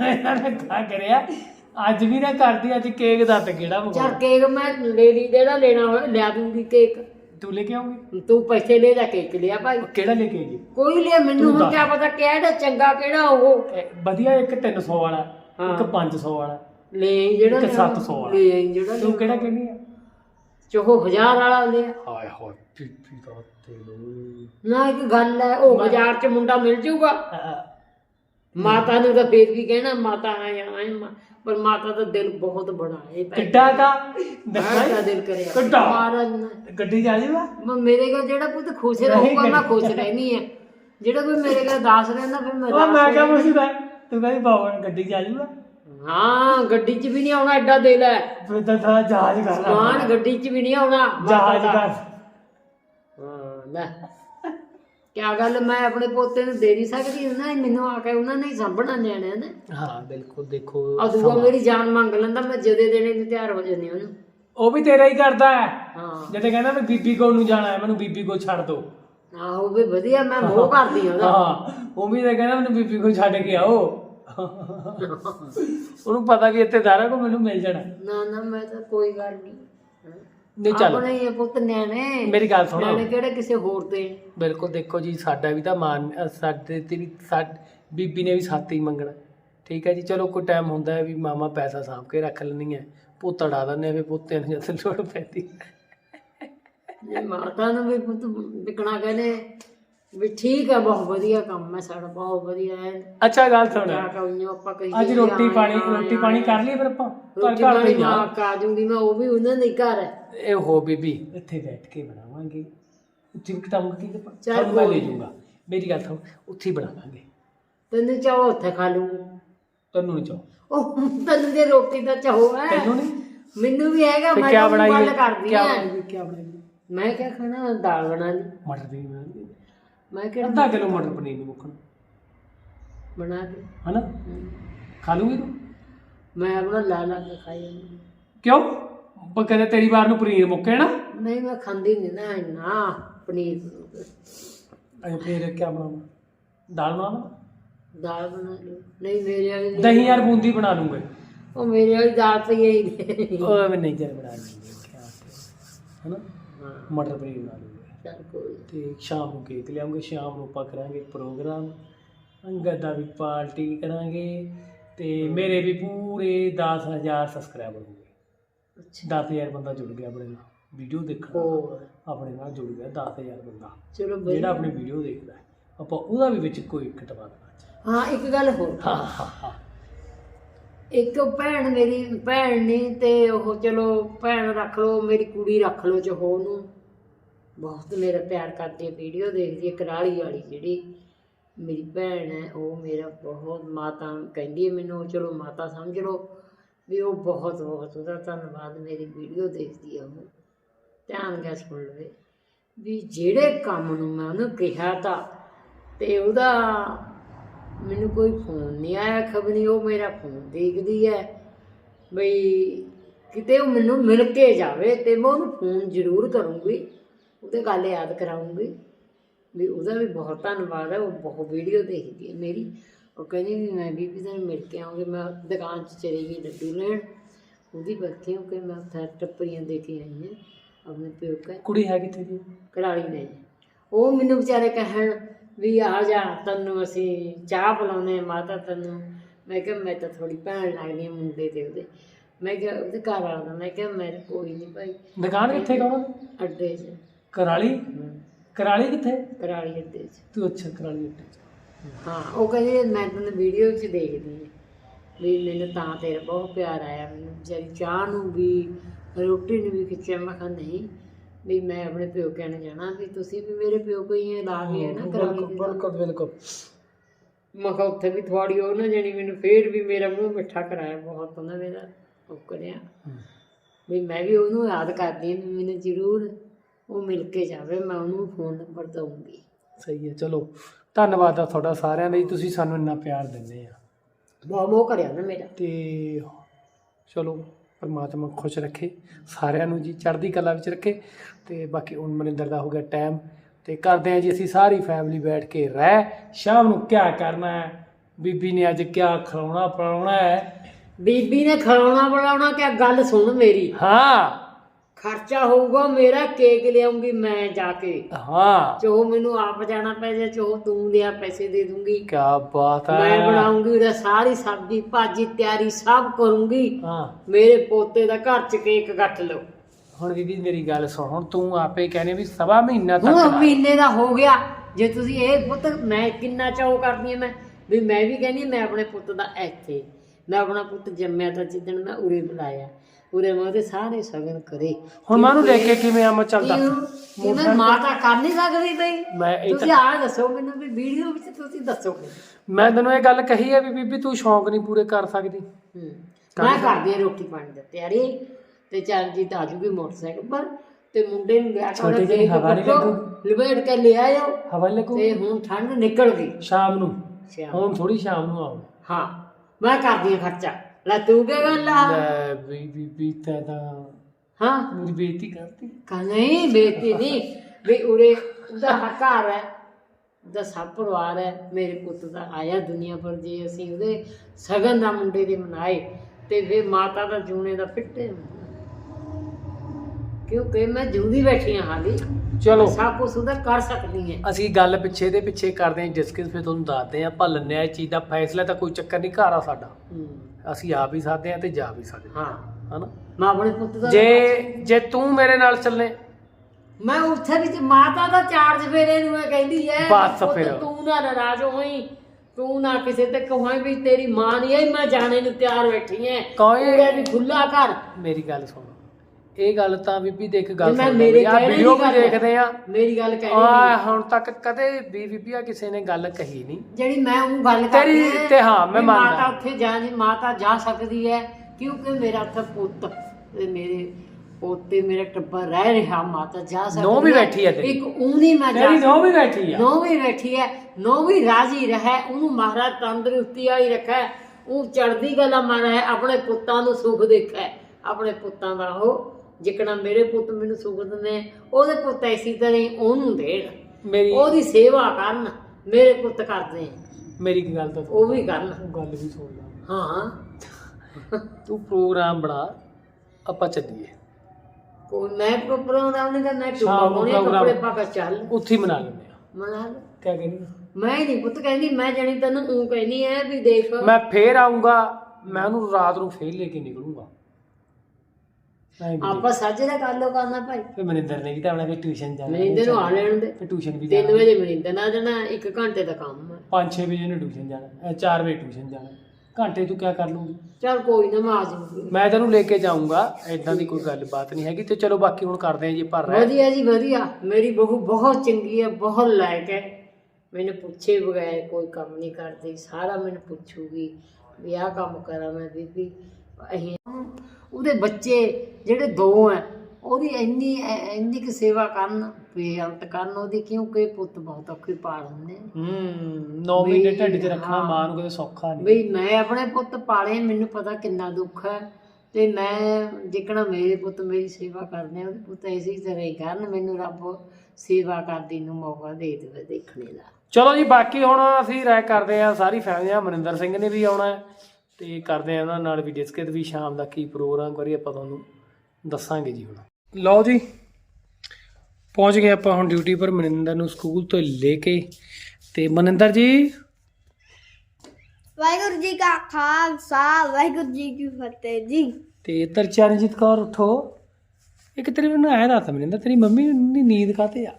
ਇਹਨਾਂ ਨੇ ਧੱਕਾ ਕਰਿਆ। ਅੱਜ ਵੀ ਨਾ ਕਰਦੀ ਅੱਜ ਕੇਕ ਦਾ ਤੇ ਕਿਹੜਾ ਚਲ ਕੇਕ ਮੈਂ ਲੈ ਲਈ ਜਿਹੜਾ ਲੈਣਾ ਹੋਇਆ ਲਿਆ ਦੂੰਗੀ ਕੇਕ। ਤੂੰ ਲੈ ਕੇ ਆਉਂਗੀ? ਤੂੰ ਪੈਸੇ ਲੈ ਜਾ ਕੇਕ ਲਿਆ ਭਾਈ। ਕਿਹੜਾ ਲੈ ਕੇ ਆਈ ਕੋਈ ਲਿਆ ਮੈਨੂੰ ਤੂੰ ਹੁਣ ਦੱਸ। ਕੀ ਪਤਾ ਕਿਹੜਾ ਚੰਗਾ ਕਿਹੜਾ ਉਹ। ਇਹ ਵਧੀਆ ਇੱਕ 300 ਵਾਲਾ ਹਾਂ। ਇੱਕ 500 ਵਾਲਾ ਲੈ ਜਿਹੜਾ ਇੱਕ ਲੈਣਾ। 700 ਵਾਲਾ। ਲੈ ਆਈ ਜਿਹੜਾ ਤੂੰ ਕਿਹੜਾ ਕਹਿੰਦੀ ਆ? ਚੋਹ ਹਜ਼ਾਰ ਵਾਲਾ ਲਿਆ। ਹਾਏ ਹਾਏ ਬੀਬੀ ਦਾ ਤੈਨੂੰ ਨਾ ਇੱਕ ਗੱਲ ਹੈ ਉਹ ਬਾਜ਼ਾਰ 'ਚ ਮੁੰਡਾ ਮਿਲ ਜਾਊਗਾ। ਮਾਤਾ ਨੂੰ ਤਾਂ ਫੇਰ ਵੀ ਕਹਿਣਾ ਮਾਤਾ ਆਇਆ ਆਇਆ ਪਰ ਮਾਤਾ ਦਾ ਦਿਲ ਬਹੁਤ ਬੜਾ ਹੈ ਕਿੱਡਾ ਦਾ ਮਾਤਾ ਦਿਲ ਕਰਿਆ। ਕਿੱਡਾ? ਮਹਾਰਾਜ ਨੇ। ਗੱਡੀ ਜਾ ਜੀਵਾ ਮ- ਮੇਰੇ ਕੋਲ ਜਿਹੜਾ ਪੁੱਤ ਖੁਸ਼ ਰਹੂਗਾ ਮੈਂ। ਖੁਸ਼ ਰਹਿਣੀ ਹੈ ਜਿਹੜਾ ਕੋਈ ਮੇਰੇ ਕੋਲ ਦਾਸ ਰਹਿੰਦਾ ਫਿਰ ਮੈਂ ਉਹ ਮੈਂ ਕਿਹਾ ਰਹਿੰਦੀ। ਪੁੱਛਦਾ ਤੂੰ ਕਹਿੰਦੀ ਬਾਵਨ ਗੱਡੀ ਜਾ ਜੂਗਾ ਹਾਂ ਗੱਡੀ 'ਚ ਵੀ ਨਹੀਂ ਆਉਣਾ ਐਡਾ ਦੇ ਲੈ ਫਿਰ ਤਾਂ ਥੋੜਾ ਜਹਾਜ਼ ਕਰ ਲਾ। ਮਾਨ ਗੱਡੀ 'ਚ ਵੀ ਨਹੀਂ ਆਉਣਾ ਜਹਾਜ਼ ਮਾਤਾ ਦਾ। ਕਰ। ਹਾਂ ਲੈ। ਕਿਆ ਗੱਲ ਮੈਂ ਆਪਣੇ ਪੋਤੇ ਨੂੰ ਦੇ ਨਹੀਂ ਸਕਦੀ ਉਹਨਾਂ ਨੇ ਮੈਨੂੰ ਆ ਕੇ ਉਹਨਾਂ ਨੇ ਹੀ ਸਾਂਭਣਾ ਨਿਆਣਿਆਂ ਨੇ। ਹਾਂ ਬਿਲਕੁਲ ਦੇਖੋ ਆ ਦੂਆ ਮੇਰੀ ਜਾਨ ਮੰਗ ਲੈਂਦਾ ਮੈਂ ਜਦੇ ਦੇਣੇ ਨੂੰ ਤਿਆਰ ਹੋ ਜਾਂਦੀ ਉਹਨੂੰ। ਉਹ ਵੀ ਤੇਰਾ ਹੀ ਕਰਦਾ ਹੈ। ਹਾਂ। ਜਦੋਂ ਕਹਿੰਦਾ ਮੈਂ ਬੀਬੀ ਕੋਲ ਨੂੰ ਜਾਣਾ ਹੈ ਮੈਨੂੰ ਬੀਬੀ ਕੋਲ ਛੱਡ ਦੋ। ਆਹੋ ਵੀ ਵਧੀਆ ਮੈਂ ਮੋਹ ਕਰਦੀ ਆ ਉਹਦਾ। ਹਾਂ ਉਹ ਵੀ ਤਾਂ ਕਹਿੰਦਾ ਮੈਨੂੰ ਬੀਬੀ ਕੋਲ ਛੱਡ ਕੇ ਆਓ। ਉਹਨੂੰ ਪਤਾ ਵੀ ਇੱਥੇ ਸਾਰਾ ਕੋ ਮੈਨੂੰ ਮਿਲ ਜਾਣਾ। ਨਾ ਨਾ ਮੈਂ ਤਾਂ ਕੋਈ ਗੱਲ ਨਹੀਂ ਨਹੀਂ ਚੱਲ। ਆਪਣੇ ਹੀ ਆ ਪੁੱਤ ਨਿਆਣੇ। ਮੇਰੀ ਗੱਲ ਸੁਣੋ। ਨਿਆਣੇ ਕਿਹੜੇ ਕਿਸੇ ਹੋਰ ਤੇ? ਬਿਲਕੁਲ ਦੇਖੋ ਜੀ ਸਾਡਾ ਵੀ ਤਾਂ ਮਾਨ ਅ, ਸਾਡੇ ਤੇ ਵੀ ਸਾ- ਬੀਬੀ ਨੇ ਵੀ ਸਾਥ ਹੀ ਮੰਗਣਾ। ਠੀਕ ਹੈ ਜੀ ਚਲੋ ਕੋਈ ਟਾਈਮ ਹੁੰਦਾ ਹੈ ਵੀ ਮਾਮਾ ਪੈਸਾ ਸਾਂਭ ਕੇ ਰੱਖ ਲੈਣੀ ਹੈ। ਪੁੱਤ ਅੜਾ ਦਿੰਦੇ ਆ ਵੀ ਪੁੱਤੇ ਨੂੰ ਜਦੋਂ ਲੋੜ ਪੈਂਦੀ ਜੇ ਮਾਤਾ ਨੂੰ ਵੀ ਪੁੱਤ ਵਿਕਣਾ ਕਹਿੰਦੇ ਵੀ ਠੀਕ ਹੈ ਬਹੁਤ ਵਧੀਆ ਕੰਮ ਹੈ ਸਾਡਾ ਬਹੁਤ ਵਧੀਆ ਹੈ ਅੱਛਾ ਗੱਲ ਸੁਣ। ਕਿਆ ਕਹੀਏ ਆਪਾਂ ਕਹੀ ਅੱਜ ਰੋਟੀ ਪਾਣੀ ਰੋਟੀ ਪਾਣੀ ਕਰ ਲਈ ਫਿਰ ਆਪਾਂ? ਘਰ ਰੋਟੀ ਘਰ ਪਾਣੀ ਦੀ ਮਾਂ ਕਾ ਜੂੰਗੀ ਮੈਂ ਉਹ ਵੀ ਉਹਨਾਂ ਦੇ ਘਰ ਹੈ ਇਹ ਹੋ ਬੀਬੀ ਇੱਥੇ ਬੈਠ ਕੇ ਬਣਾਵਾਂਗੇ। ਉੱਥੇ ਵੀ ਕਟਾਉਂਗਾ ਕੀ ਚੱਲ ਤੁਹਾਨੂੰ ਮੈਂ ਲੈ ਜਾਊਂਗਾ। ਮੇਰੀ ਗੱਲ ਸੁਣ ਉੱਥੇ ਹੀ ਬਣਾਵਾਂਗੇ। ਤੈਨੂੰ ਚਾਹੋ ਉੱਥੇ ਖਾ ਲੂੰਗੀ ਤੈਨੂੰ ਨਹੀਂ ਚਾਹ। ਉਹ ਤੈਨੂੰ ਜੇ ਰੋਟੀ ਦਾ ਚਾਹੋ ਹੈ ਤੈਨੂੰ ਨਹੀਂ ਮੈਨੂੰ ਵੀ ਹੈਗਾ ਤੇ ਮੈਂ ਕੀ ਤਾਂ ਕਰਦੀ ਕੀ ਕੀ ਬਣਾਈਏ ਮੈਂ ਕਿਹਾ ਖਾਣਾ ਦਾਲ ਬਣਾ ਲਈ ਮਟਰ ਪਨੀਰ ਬਣਾ ਲਈਏ ਮੈਂ ਕਿਹਾ ਅੱਧਾ ਕਿਲੋ ਮਟਰ ਪਨੀਰ ਨਹੀਂ ਮੁੱਕਣਾ ਬਣਾ ਕੇ। ਹਨਾ? ਖਾ ਲੂਗੀ ਤੂੰ? ਮੈਂ ਆਪਣਾ ਲਾ ਲਾ ਕੇ ਖਾਈ ਜਾਂਦੀ ਕਿਉਂ? ਉਹ ਕਹਿੰਦੇ ਤੇਰੀ ਵਾਰ ਨੂੰ ਪਨੀਰ ਮੁੱਕੇ ਨਾ। ਨਹੀਂ ਮੈਂ ਖਾਂਦੀ ਨਹੀਂ ਨਾ ਇੰਨਾ ਪਨੀਰ। ਅਜੇ ਫੇਰ ਕੀ ਬਣਾਵਾਂ? ਦਾਲ ਬਣਾਵਾਂ ਦਾਲ ਬਣਾ ਲਓ। ਨਹੀਂ ਮੇਰੇ ਵਾਲੀ ਨਹੀਂ। ਦਹੀਂ ਯਾਰ ਬੂੰਦੀ ਬਣਾ ਲੂੰਗੇ। ਉਹ ਮੇਰੇ ਵਾਲੀ ਦਾਲ ਪਈ ਹੈ ਹੀ ਨਹੀਂ। ਉਹ ਮੈਂ ਨਹੀਂ ਜਰ ਬਣਾ ਲੂੰਗੇ ਹਨਾ? ਹਾਂ। ਮਟਰ ਪਨੀਰ ਬਣਾ ਲੂੰਗੇ ਚੱਲ ਕੋਈ ਤੇ ਸ਼ਾਮ ਨੂੰ ਕੇਕ ਲਿਆਉਂਗੇ ਸ਼ਾਮ ਨੂੰ ਆਪਾਂ ਕਰਾਂਗੇ ਪ੍ਰੋਗਰਾਮ। ਅੰਗਦ ਦਾ ਵੀ ਪਾਰਟੀ ਕਰਾਂਗੇ ਤੇ ਮੇਰੇ ਵੀ ਪੂਰੇ 10000 ਸਬਸਕ੍ਰਾਈਬਰ ਹੋ ਗਏ। ਅੱਛਾ। 10000 ਬੰਦਾ ਜੁੜ ਗਿਆ ਆਪਣੇ ਨਾਲ। ਵੀਡੀਓ ਦੇਖਣ ਹੋਰ। ਆਪਣੇ ਨਾਲ ਜੁੜ ਗਿਆ 10000 ਬੰਦਾ। ਚਲੋ ਜਿਹੜਾ ਆਪਣੀ ਵੀਡੀਓ ਦੇਖਦਾ ਹੈ, ਆਪਾਂ ਉਹਦਾ ਵੀ ਵਿੱਚ ਕੋਈ ਕਟਵਾ ਦੇਣਾ ਹਾਂ ਇੱਕ ਗੱਲ ਹੋਰ। ਹਾਂ ਹਾਂ ਹਾਂ ਇੱਕ ਭੈਣ ਮੇਰੀ ਭੈਣ ਨਹੀਂ ਤੇ ਉਹ ਚਲੋ ਭੈਣ ਰੱਖ ਲਓ ਮੇਰੀ ਕੁੜੀ ਰੱਖ ਲਓ ਚਾਹੋ ਉਹਨੂੰ ਬਹੁਤ ਮੇਰਾ ਪਿਆਰ ਕਰਦੀ ਹੈ ਵੀਡੀਓ ਦੇਖਦੀ ਹੈ ਕਰਾਲੀ ਵਾਲੀ ਜਿਹੜੀ ਮੇਰੀ ਭੈਣ ਹੈ, ਉਹ ਮੇਰਾ ਬਹੁਤ ਮਾਤਾ ਕਹਿੰਦੀ ਹੈ ਮੈਨੂੰ, ਚਲੋ ਮਾਤਾ ਸਮਝ ਲਓ ਵੀ ਉਹ ਬਹੁਤ ਬਹੁਤ ਉਹਦਾ ਧੰਨਵਾਦ ਮੇਰੀ ਵੀਡੀਓ ਦੇਖਦੀ ਹੈ ਉਹ। ਧਿਆਨ ਗਿਆ ਸੁਣ ਲਵੇ ਵੀ ਜਿਹੜੇ ਕੰਮ ਨੂੰ ਮੈਂ ਉਹਨੂੰ ਕਿਹਾ ਤਾਂ ਤੇ ਉਹਦਾ ਮੈਨੂੰ ਕੋਈ ਫੋਨ ਨਹੀਂ ਆਇਆ, ਖਬਰ ਨਹੀਂ, ਉਹ ਮੇਰਾ ਫੋਨ ਦੇਖਦੀ ਹੈ ਬਈ ਕਿਤੇ ਉਹ ਮੈਨੂੰ ਮਿਲ ਕੇ ਜਾਵੇ ਤੇ ਮੈਂ ਉਹਨੂੰ ਫੋਨ ਜ਼ਰੂਰ ਕਰੂੰਗੀ। ਉਹਦੇ ਗੱਲ ਯਾਦ ਕਰਾਉਂਗੀ ਵੀ ਉਹਦਾ ਵੀ ਬਹੁਤ ਧੰਨਵਾਦ ਹੈ ਉਹ ਬਹੁਤ ਵੀਡੀਓ ਦੇਖਦੀ ਹੈ ਮੇਰੀ। ਉਹ ਕਹਿੰਦੀ ਵੀ ਮੈਂ ਵੀ ਵੀ ਤੈਨੂੰ ਮਿਲ ਕੇ ਆਉਂਗੀ ਮੈਂ ਦੁਕਾਨ 'ਚ ਚਲੀ ਗਈ ਲੱਡੂ ਲੈਣ। ਉਹਦੀ ਬਰਥੀ ਹੋ ਕੇ ਮੈਂ ਉੱਥੇ ਟੱਪਰੀਆਂ ਦੇ ਕੇ ਆਈ ਹਾਂ ਆਪਣੇ ਪਿਓ ਕੇ ਕੁੜੀ ਹੈ ਕਿੱਥੇ ਦੀ ਕਰਾਲੀ ਨੇ ਉਹ ਮੈਨੂੰ ਵਿਚਾਰੇ ਕਹਿਣ ਵੀ ਆ ਜਾ ਤੈਨੂੰ ਅਸੀਂ ਚਾਹ ਪਿਲਾਉਂਦੇ ਮਾਤਾ ਤੈਨੂੰ। ਮੈਂ ਕਿਹਾ ਮੈਂ ਤਾਂ ਥੋੜੀ ਭੈਣ ਲੱਗਦੀ ਹਾਂ ਮੁੰਡੇ ਤੇ ਉਹਦੇ। ਮੈਂ ਕਿਹਾ ਉਹਦੇ ਘਰ ਵਾਲਾ ਦਾ ਮੈਂ ਕਿਹਾ ਮੈਂ ਕੋਈ ਨਹੀਂ ਭਾਈ। ਦੁਕਾਨ ਕਿੱਥੇ ਕਰਾਂ ਅੱਡੇ 'ਚ। ਕਰਾਲੀ? ਕਰਾਲੀ ਕਿੱਥੇ? ਕਰਾਲੀ ਅੱਡੇ 'ਚ। ਤੂੰ ਅੱਛਾ ਕਰਾਲੀ ਅੱਡੇ 'ਚ। ਹਾਂ ਉਹ ਕਹਿੰਦੀ ਮੈਂ ਤੈਨੂੰ ਵੀਡੀਓ 'ਚ ਦੇਖਦੀ ਹਾਂ ਵੀ ਮੈਨੂੰ ਤਾਂ ਤੇਰਾ ਬਹੁਤ ਪਿਆਰ ਆਇਆ ਮੈਨੂੰ ਵਿਚਾਰੀ ਚਾਹ ਨੂੰ ਵੀ ਰੋਟੀ ਨੂੰ ਵੀ ਖਿੱਚਿਆ। ਮੈਂ ਕਿਹਾ ਨਹੀਂ ਵੀ ਮੈਂ ਆਪਣੇ ਪਿਓ ਕਹਿਣ ਜਾਣਾ ਵੀ ਤੁਸੀਂ ਵੀ ਮੇਰੇ ਪਿਓ ਕੋਈ ਇਹ ਲਾ ਗਏ ਨਾ ਕਰਾਲੀ ਦੇ। ਬਿਲਕੁਲ ਬਿਲਕੁਲ। ਮੈਂ ਕਿਹਾ ਉੱਥੇ ਵੀ ਥਵਾੜੀ ਉਹ ਨਾ ਜਾਣੀ ਮੈਨੂੰ ਫੇਰ ਵੀ ਮੇਰਾ ਮੂੰਹ ਮਿੱਠਾ ਕਰਾਇਆ ਬਹੁਤ ਉਹਨਾਂ ਮੇਰਾ ਉਹ ਕਰਿਆ। ਵੀ ਮੈਂ ਵੀ ਉਹਨੂੰ ਯਾਦ ਕਰਦੀ ਹਾਂ ਵੀ ਮੈਨੂੰ ਜ਼ਰੂਰ ਉਹ ਮਿਲ ਕੇ ਜਾਵੇ ਮੈਂ ਉਹਨੂੰ ਫੋਨ ਨੰਬਰ ਦਊਂਗੀ। ਸਹੀ ਹੈ ਚਲੋ। ਧੰਨਵਾਦ ਆ ਤੁਹਾਡਾ ਸਾਰਿਆਂ ਦਾ ਜੀ ਤੁਸੀਂ ਸਾਨੂੰ ਇੰਨਾ ਪਿਆਰ ਦਿੰਦੇ ਆ। ਬਹੁਤ ਮੋਹ ਕਰਿਆ ਨਾ ਮੇਰਾ। ਤੇ ਚਲੋ ਪਰਮਾਤਮਾ ਖੁਸ਼ ਰੱਖੇ ਸਾਰਿਆਂ ਨੂੰ ਜੀ ਚੜ੍ਹਦੀ ਕਲਾ ਵਿੱਚ ਰੱਖੇ। ਤੇ ਬਾਕੀ ਹੁਣ ਮਨਿੰਦਰ ਦਾ ਹੋ ਗਿਆ ਟਾਈਮ ਤੇ ਕਰਦੇ ਆ ਜੀ ਅਸੀਂ ਸਾਰੀ ਫੈਮਿਲੀ ਬੈਠ ਕੇ ਰਹਿ। ਸ਼ਾਮ ਨੂੰ ਕੀ ਕਰਨਾ ਹੈ? ਬੀਬੀ ਨੇ ਅੱਜ ਕੀ ਖਿਲਾਉਣਾ ਪਿਲਾਉਣਾ ਹੈ? ਬੀਬੀ ਨੇ ਖਿਲਾਉਣਾ ਬਣਾਉਣਾ ਕਿ ਗੱਲ ਸੁਣ ਮੇਰੀ। ਹਾਂ। ਖਰਚਾ ਹੋਊਗਾ ਮੇਰਾ ਕੇਕ ਲਿਆਉਂਗੀ ਮੈਂ ਜਾ ਕੇ। ਹਾਂ। ਚਾਹੋ ਮੈਨੂੰ ਆਪ ਜਾਣਾ ਪੈ ਜਾ ਚਾਹੋ ਤੂੰ ਲਿਆ ਪੈਸੇ ਦੇ ਦੂੰਗੀ। ਕੀ ਬਾਤ ਹੈ। ਮੈਂ ਬਣਾਉਂਗੀ ਉਹਦਾ ਸਾਰੀ ਸਬਜ਼ੀ ਭਾਜੀ ਤਿਆਰੀ ਸਭ ਕਰੂੰਗੀ। ਹਾਂ। ਮੇਰੇ ਪੋਤੇ ਦਾ ਘਰ ਚ ਕੇਕ ਕੱਟ ਲਓ। ਹੁਣ ਬੀਬੀ ਮੇਰੀ ਗੱਲ ਸੁਣ ਹੁਣ ਤੂੰ ਆਪੇ ਕਹਿੰਦੇ ਵੀ ਸਵਾ ਮਹੀਨਾ ਤੱਕ ਹੁਣ ਲਾ। ਮਹੀਨੇ ਦਾ ਹੋ ਗਿਆ। ਜੇ ਤੁਸੀਂ ਇਹ ਪੁੱਤ ਮੈਂ ਕਿੰਨਾ ਚਾਹੋ ਕਰਦੀ ਹਾਂ ਮੈਂ। ਵੀ ਮੈਂ ਵੀ ਕਹਿੰਦੀ ਹਾਂ, ਮੈਂ ਆਪਣੇ ਪੁੱਤ ਦਾ ਇੱਥੇ ਮੈਂ ਆਪਣਾ ਪੁੱਤ ਜੰਮਿਆ ਤਾਂ ਜਿੱਦਣ ਮੈਂ ਉਰੇ ਬੁਲਾਇਆ। ਪੂਰੇ ਮੈਂ ਉਹਦੇ ਸਾਰੇ ਸਗਨ ਕਰੇ। ਹੁਣ ਮੈਂ ਉਹਨੂੰ ਲੈ ਕੇ ਕਿਵੇਂ ਆਵਾਂ ਚੱਲਦਾ ਕਿ ਮੈਂ ਮਾਤਾ ਕਰ ਨਹੀਂ ਸਕਦੀ ਬਈ। ਮੈਂ ਤੁਸੀਂ ਆ ਦੱਸੋ ਮੈਨੂੰ ਵੀ ਵੀਡੀਓ ਵਿੱਚ ਤੁਸੀਂ ਦੱਸੋਗੇ। ਮੈਂ ਤੈਨੂੰ ਇਹ ਗੱਲ ਕਹੀ ਹੈ ਵੀ ਬੀਬੀ ਤੂੰ ਸ਼ੌਂਕ ਨਹੀਂ ਪੂਰੇ ਕਰ ਸਕਦੀ। ਮੈਂ ਕਰਦੀ ਹਾਂ ਰੋਟੀ ਪਾਣੀ ਦੀ ਤਿਆਰੀ ਤੇ ਚਰਨਜੀਤ ਆ ਜੂਗੀ ਮੋਟਰਸਾਈਕਲ ਪਰ ਤੇ ਮੁੰਡੇ ਨੂੰ ਲਿਆ ਕੇ ਨੀ ਕੱਢੋ, ਲਪੇਟ ਕੇ ਲੈ ਆਇਓ। ਹਵਾ ਲੱਗੂ। ਤੇ ਹੁਣ ਠੰਡ ਨਿਕਲ ਗਈ। ਸ਼ਾਮ ਨੂੰ। ਹੁਣ ਥੋੜੀ ਸ਼ਾਮ ਨੂੰ ਆਓ। ਹਾਂ। ਮੈਂ ਕਰਦੀ ਹਾਂ ਖਰਚਾ। ਲੈ ਤੂੰ ਕੀ ਗੱਲ ਆ? ਲੈ ਵੀ ਬੀਬੀ ਤਾਂ ਹਾਂ। ਮੇਰੀ ਬੇਇੱਜ਼ਤੀ ਕਰਤੀ। ਕਹ ਨਹੀਂ ਬੇਟੀ ਨਹੀਂ। ਵੀ ਉਰੇ ਉਹਦਾ ਹਕਾਰ ਹੈ ਉਹਦਾ ਸਭ ਪਰਿਵਾਰ ਹੈ ਮੇਰੇ ਪੁੱਤ ਦਾ ਆਇਆ ਦੁਨੀਆ ਪਰ ਜੇ ਅਸੀਂ ਉਹਦੇ ਸਗਨ ਦਾ ਮੁੰਡੇ ਦੇ ਮਨਾਏ ਤੇ ਫਿਰ ਮਾਤਾ ਦਾ ਜੂਣੇ ਦਾ ਪਿੱਟੇ। ਕਿਉਂਕਿ ਮੈਂ ਜਿਉਂਦੀ ਬੈਠੀ ਹਾਂ ਹਾਲੀ। ਚਲੋ। ਸਭ ਕੁਝ ਉਹਦਾ ਕਰ ਸਕਦੀ ਹੈ। ਅਸੀਂ ਗੱਲ ਪਿੱਛੇ ਦੇ ਪਿੱਛੇ ਕਰਦੇ ਹਾਂ ਡਿਸਕਸ ਫਿਰ ਤੁਹਾਨੂੰ ਦੱਸਦੇ ਹਾਂ। ਆਪਾਂ ਇਹ ਚੀਜ਼ ਦਾ ਫੈਸਲਾ ਤਾਂ ਕੋਈ ਚੱਕਰ ਨਹੀਂ ਘਰ ਆ ਸਾਡਾ। ਹੂੰ, ਅਸੀਂ ਆ ਵੀ ਸਕਦੇ ਹਾਂ ਤੇ ਜਾ ਵੀ ਸਕਦੇ ਹਾਂ। ਹਾਂ। ਹਨਾ? ਮੈਂ ਪੁੱਤ ਦਾ ਜੇ ਜੇ ਤੂੰ ਮੇਰੇ ਨਾਲ ਚੱਲੇ। ਮੈਂ ਉੱਥੇ ਵਿੱਚ ਮਾਤਾ ਦਾ ਚਾਰਜ ਫੇਰੇ ਨੂੰ ਮੈਂ ਕਹਿੰਦੀ ਐ ਬਸ ਪੁੱਤ, ਫਿਰ। ਤੂੰ ਨਾ ਨਾਰਾਜ਼ ਹੋਈ ਤੂੰ ਨਾ ਕਿਸੇ ਤੇ ਕਹਾਂ ਵੀ ਤੇਰੀ ਮਾਂ ਨਹੀਂ ਆਈ ਮੈਂ ਜਾਣੇ ਨੂੰ ਤਿਆਰ ਬੈਠੀ ਐ। ਕੋਈ- ਪੂਰੇ ਵੀ ਖੁੱਲਾ ਕਰ ਮੇਰੀ ਗੱਲ ਸੁਣ। ਇਹ ਗੱਲ ਤਾਂ ਬੀਬੀ ਦੇਖ ਗੱਲ ਮੈਂ ਸੁਣ ਮੇਰੇ ਆ ਕਹਿਣੇ ਵੀਡੀਓ ਦੀ ਵੀ ਗੱਲ ਹੈ। ਦੇਖਦੇ ਆ ਮੇਰੀ ਗੱਲ ਕਹਿਣੀ ਆ ਨਹੀਂ ਹੁਣ ਤੱਕ ਕਦੇ ਵੀ ਬੀਬੀਆ ਕਿਸੇ ਨੇ ਗੱਲ ਕਹੀ ਨਹੀਂ ਜਿਹੜੀ ਮੈਂ ਉਹ ਗੱਲ ਕਰਦੀ ਤੇਰੀ ਤੇ ਹਾਂ, ਮੈਂ ਮੰਨਦਾ। ਮਾਤਾ ਉੱਥੇ ਜਾ ਨਹੀਂ ਮਾਤਾ ਜਾ ਸਕਦੀ ਹੈ ਕਿਉਂਕਿ ਮੇਰਾ ਉੱਥੇ ਪੁੱਤ ਤੇ ਮੇਰੇ ਪੋਤੇ ਮੇਰਾ ਟੱਬਰ ਰਹਿ ਰਿਹਾ ਮਾਤਾ ਜਾ ਸਕਦੀ ਨਹੁੰ ਵੀ ਹੈ। ਬੈਠੀ ਹੈ ਤੇਰੀ। ਇੱਕ ਊਣੀ ਮੈਂ ਜਾ ਤੇਰੀ ਨੋ ਵੀ ਬੈਠੀ ਆ ਨੋ ਵੀ ਬੈਠੀ ਹੈ ਨੋ ਵੀ ਰਾਜੀ ਰਹੇ ਉਹਨੂੰ ਮਹਾਰਾਜ ਤੰਦਰੁਸਤੀ ਆਈ ਰੱਖੇ ਉਹ ਚੜਦੀ ਗੱਲਾਂ ਮਨ ਹੈ ਆਪਣੇ ਪੁੱਤਾਂ ਨੂੰ ਸੁਖ ਦੇਖੇ ਆਪਣੇ ਪੁੱਤਾਂ ਦਾ ਉਹ ਜਿਕਣਾ ਮੇਰੇ ਪੁੱਤ ਮੈਨੂੰ ਸੁਖ ਦਿੰਦੇ ਉਹਦੇ ਪੁੱਤ ਐਸੀ ਤਰ੍ਹਾਂ ਹੀ ਉਹਨੂੰ ਦੇਣ। ਮੇਰੀ ਉਹਦੀ ਸੇਵਾ ਕਰਨ ਮੇਰੇ ਪੁੱਤ ਕਰਦੇ ਮੇਰੀ ਗੱਲ ਤਾਂ। ਉਹ ਵੀ ਕਰਨ। ਤੂੰ ਗੱਲ ਵੀ ਸੁਣ ਲੈ। ਹਾਂ। ਤੂੰ ਪ੍ਰੋਗਰਾਮ ਬਣਾ ਆਪਾਂ ਚੱਲੀਏ। ਕੋਈ ਮੈਂ ਪ੍ਰੋਗਰਾਮ ਨਹੀਂ ਕਰਨਾ ਸ਼ਾਮ ਟੁੱਪਾ ਨੂੰ ਹੋਣੇ ਪ੍ਰੋਗਰਾਮ। ਕੱਪੜੇ ਪਾ ਕੇ ਚੱਲ। ਉੱਥੇ ਹੀ ਮਨਾ ਲੈਂਦੇ ਆ। ਮਨਾ ਲੈ। ਕਿਆ ਕਹਿੰਦੀ? ਮੈਂ ਨਹੀਂ ਪੁੱਤ ਕਹਿੰਦੀ ਮੈਂ ਜਾਣੀ ਤੈਨੂੰ ਉਹ ਕਹਿੰਦੀ ਐ ਵੀ ਦੇਖ। ਮੈਂ ਫੇਰ ਆਉਂਗਾ ਮੈਂ ਉਹਨੂੰ ਰਾਤ ਨੂੰ ਫੇਰ ਲੈ ਕੇ ਨਿਕਲੂੰਗਾ। ਆਪਾਂ ਸਾਜਰੇ ਕਰ ਲੋ ਕਰਨਾ ਭਾਈ। ਫਿਰ ਮਨਿੰਦਰ ਨੇ ਵੀ ਤਾਂ ਆਪਣਾ ਫਿਰ ਟਿਊਸ਼ਨ ਜਾਣਾ ਮਨਿੰਦਰ ਨੂੰ ਆ ਲੈਣ ਦੇ ਫਿਰ ਟਿਊਸ਼ਨ ਵੀ 3 ਜਾਣਾ। ਵਜੇ ਮਨਿੰਦਰ ਨਾਲ ਜਾਣਾ 1 ਘੰਟੇ ਦਾ ਕੰਮ ਹੈ। 5-6 ਵਜੇ ਨੇ ਟਿਊਸ਼ਨ ਜਾਣਾ 4 ਵਜੇ ਟਿਊਸ਼ਨ ਜਾਣਾ। ਘੰਟੇ ਤੂੰ ਕਿਆ ਕਰ ਲੂੰਗੀ ਚਲ ਕੋਈ ਨਾ ਮੈਂ ਆ ਜਾਊਂਗੀ। ਮੈਂ ਤੈਨੂੰ ਲੈ ਕੇ ਜਾਊਂਗਾ ਐਦਾਂ ਦੀ ਕੋਈ ਗੱਲਬਾਤ ਨਹੀਂ ਹੈਗੀ ਤੇ ਚਲੋ ਬਾਕੀ ਹੁਣ ਕਰਦੇ ਆਂ ਜੀ ਪਰ ਰਹਿ। ਵਧੀਆ ਜੀ ਵਧੀਆ। ਮੇਰੀ ਬਹੂ ਬਹੁਤ ਚੰਗੀ ਹੈ ਬਹੁਤ ਲਾਇਕ ਹੈ। ਮੈਨੂੰ ਪੁੱਛੇ ਬਗੈਰ ਕੋਈ ਕੰਮ ਨਹੀਂ ਕਰਦੀ ਸਾਰਾ ਮੈਨੂੰ ਪੁੱਛੂਗੀ ਵੀ ਆਹ ਕੰਮ ਕਰਾਂ ਮੈਂ ਬੀਬੀ। ਅਸੀਂ ਉਹਦੇ ਬੱਚੇ ਜਿਹੜੇ ਦੋ ਹੈ ਉਹਦੀ ਇੰਨੀ ਇੰਨੀ ਕੁ ਸੇਵਾ ਕਰਨ ਬੇਅੰਤ ਕਰਨ ਉਹਦੀ ਕਿਉਂਕਿ ਪੁੱਤ ਬਹੁਤ ਔਖੇ ਪਾਲ ਹੁੰਦੇ ਆ। ਹੂੰ 9 ਮਹੀਨੇ ਢਿੱਡ 'ਚ ਰੱਖਣਾ ਮਾਂ ਨੂੰ ਕਦੇ ਸੌਖਾ ਨਹੀਂ। ਬਈ ਮੈਂ ਆਪਣੇ ਪੁੱਤ ਪਾਲੇ ਮੈਨੂੰ ਪਤਾ ਕਿੰਨਾ ਦੁੱਖ ਹੈ ਤੇ ਮੈਂ ਜਿਕਣਾ ਮੇਰੇ ਪੁੱਤ ਮੇਰੀ ਸੇਵਾ ਕਰਦੇ ਆ ਉਹਦੇ ਪੁੱਤ ਇਸੇ ਤਰ੍ਹਾਂ ਹੀ ਕਰਨ ਮੈਨੂੰ ਰੱਬ ਸੇਵਾ ਕਰਦੀ ਨੂੰ ਮੌਕਾ ਦੇ ਦੇਵੇ ਦੇਖਣੇ ਦਾ। ਚਲੋ ਜੀ ਬਾਕੀ ਹੁਣ ਅਸੀਂ ਰਾਇ ਕਰਦੇ ਆਂ ਸਾਰੀ ਫੈਮਿਲੀ ਆ ਮਨਿੰਦਰ ਸਿੰਘ ਨੇ ਵੀ ਆਉਣਾ ਹੈ ਤੇ ਕਰਦੇ ਆ ਉਹਨਾਂ ਨਾਲ ਵੀ ਡਿਸਕਸ ਵੀ ਸ਼ਾਮ ਦਾ ਕੀ ਪ੍ਰੋਗਰਾਮ ਕਰੀ ਆਪਾਂ ਤੁਹਾਨੂੰ ਦੱਸਾਂਗੇ ਜੀ ਹੁਣ। ਲਓ ਜੀ ਪਹੁੰਚ ਗਏ ਆਪਾਂ ਹੁਣ ਡਿਊਟੀ ਪਰ ਮਨਿੰਦਰ ਨੂੰ ਸਕੂਲ ਤੋਂ ਲੈ ਕੇ ਤੇ ਮਨਿੰਦਰ ਜੀ। ਵਾਹਿਗੁਰੂ ਜੀ ਕਾ ਖਾਲਸਾ ਵਾਹਿਗੁਰੂ ਜੀ ਕੀ ਫਤਿਹ ਜੀ। ਤੇ ਇੱਧਰ ਚਰਨਜੀਤ ਕੌਰ ਉਠੋ। ਇੱਕ ਤੇਰੀ ਮੈਨੂੰ ਆਇਆ ਦੱਸ ਮਨਿੰਦਰ ਤੇਰੀ ਮੰਮੀ ਦੀ ਨੀਂਦ ਕਾਤੇ ਆ?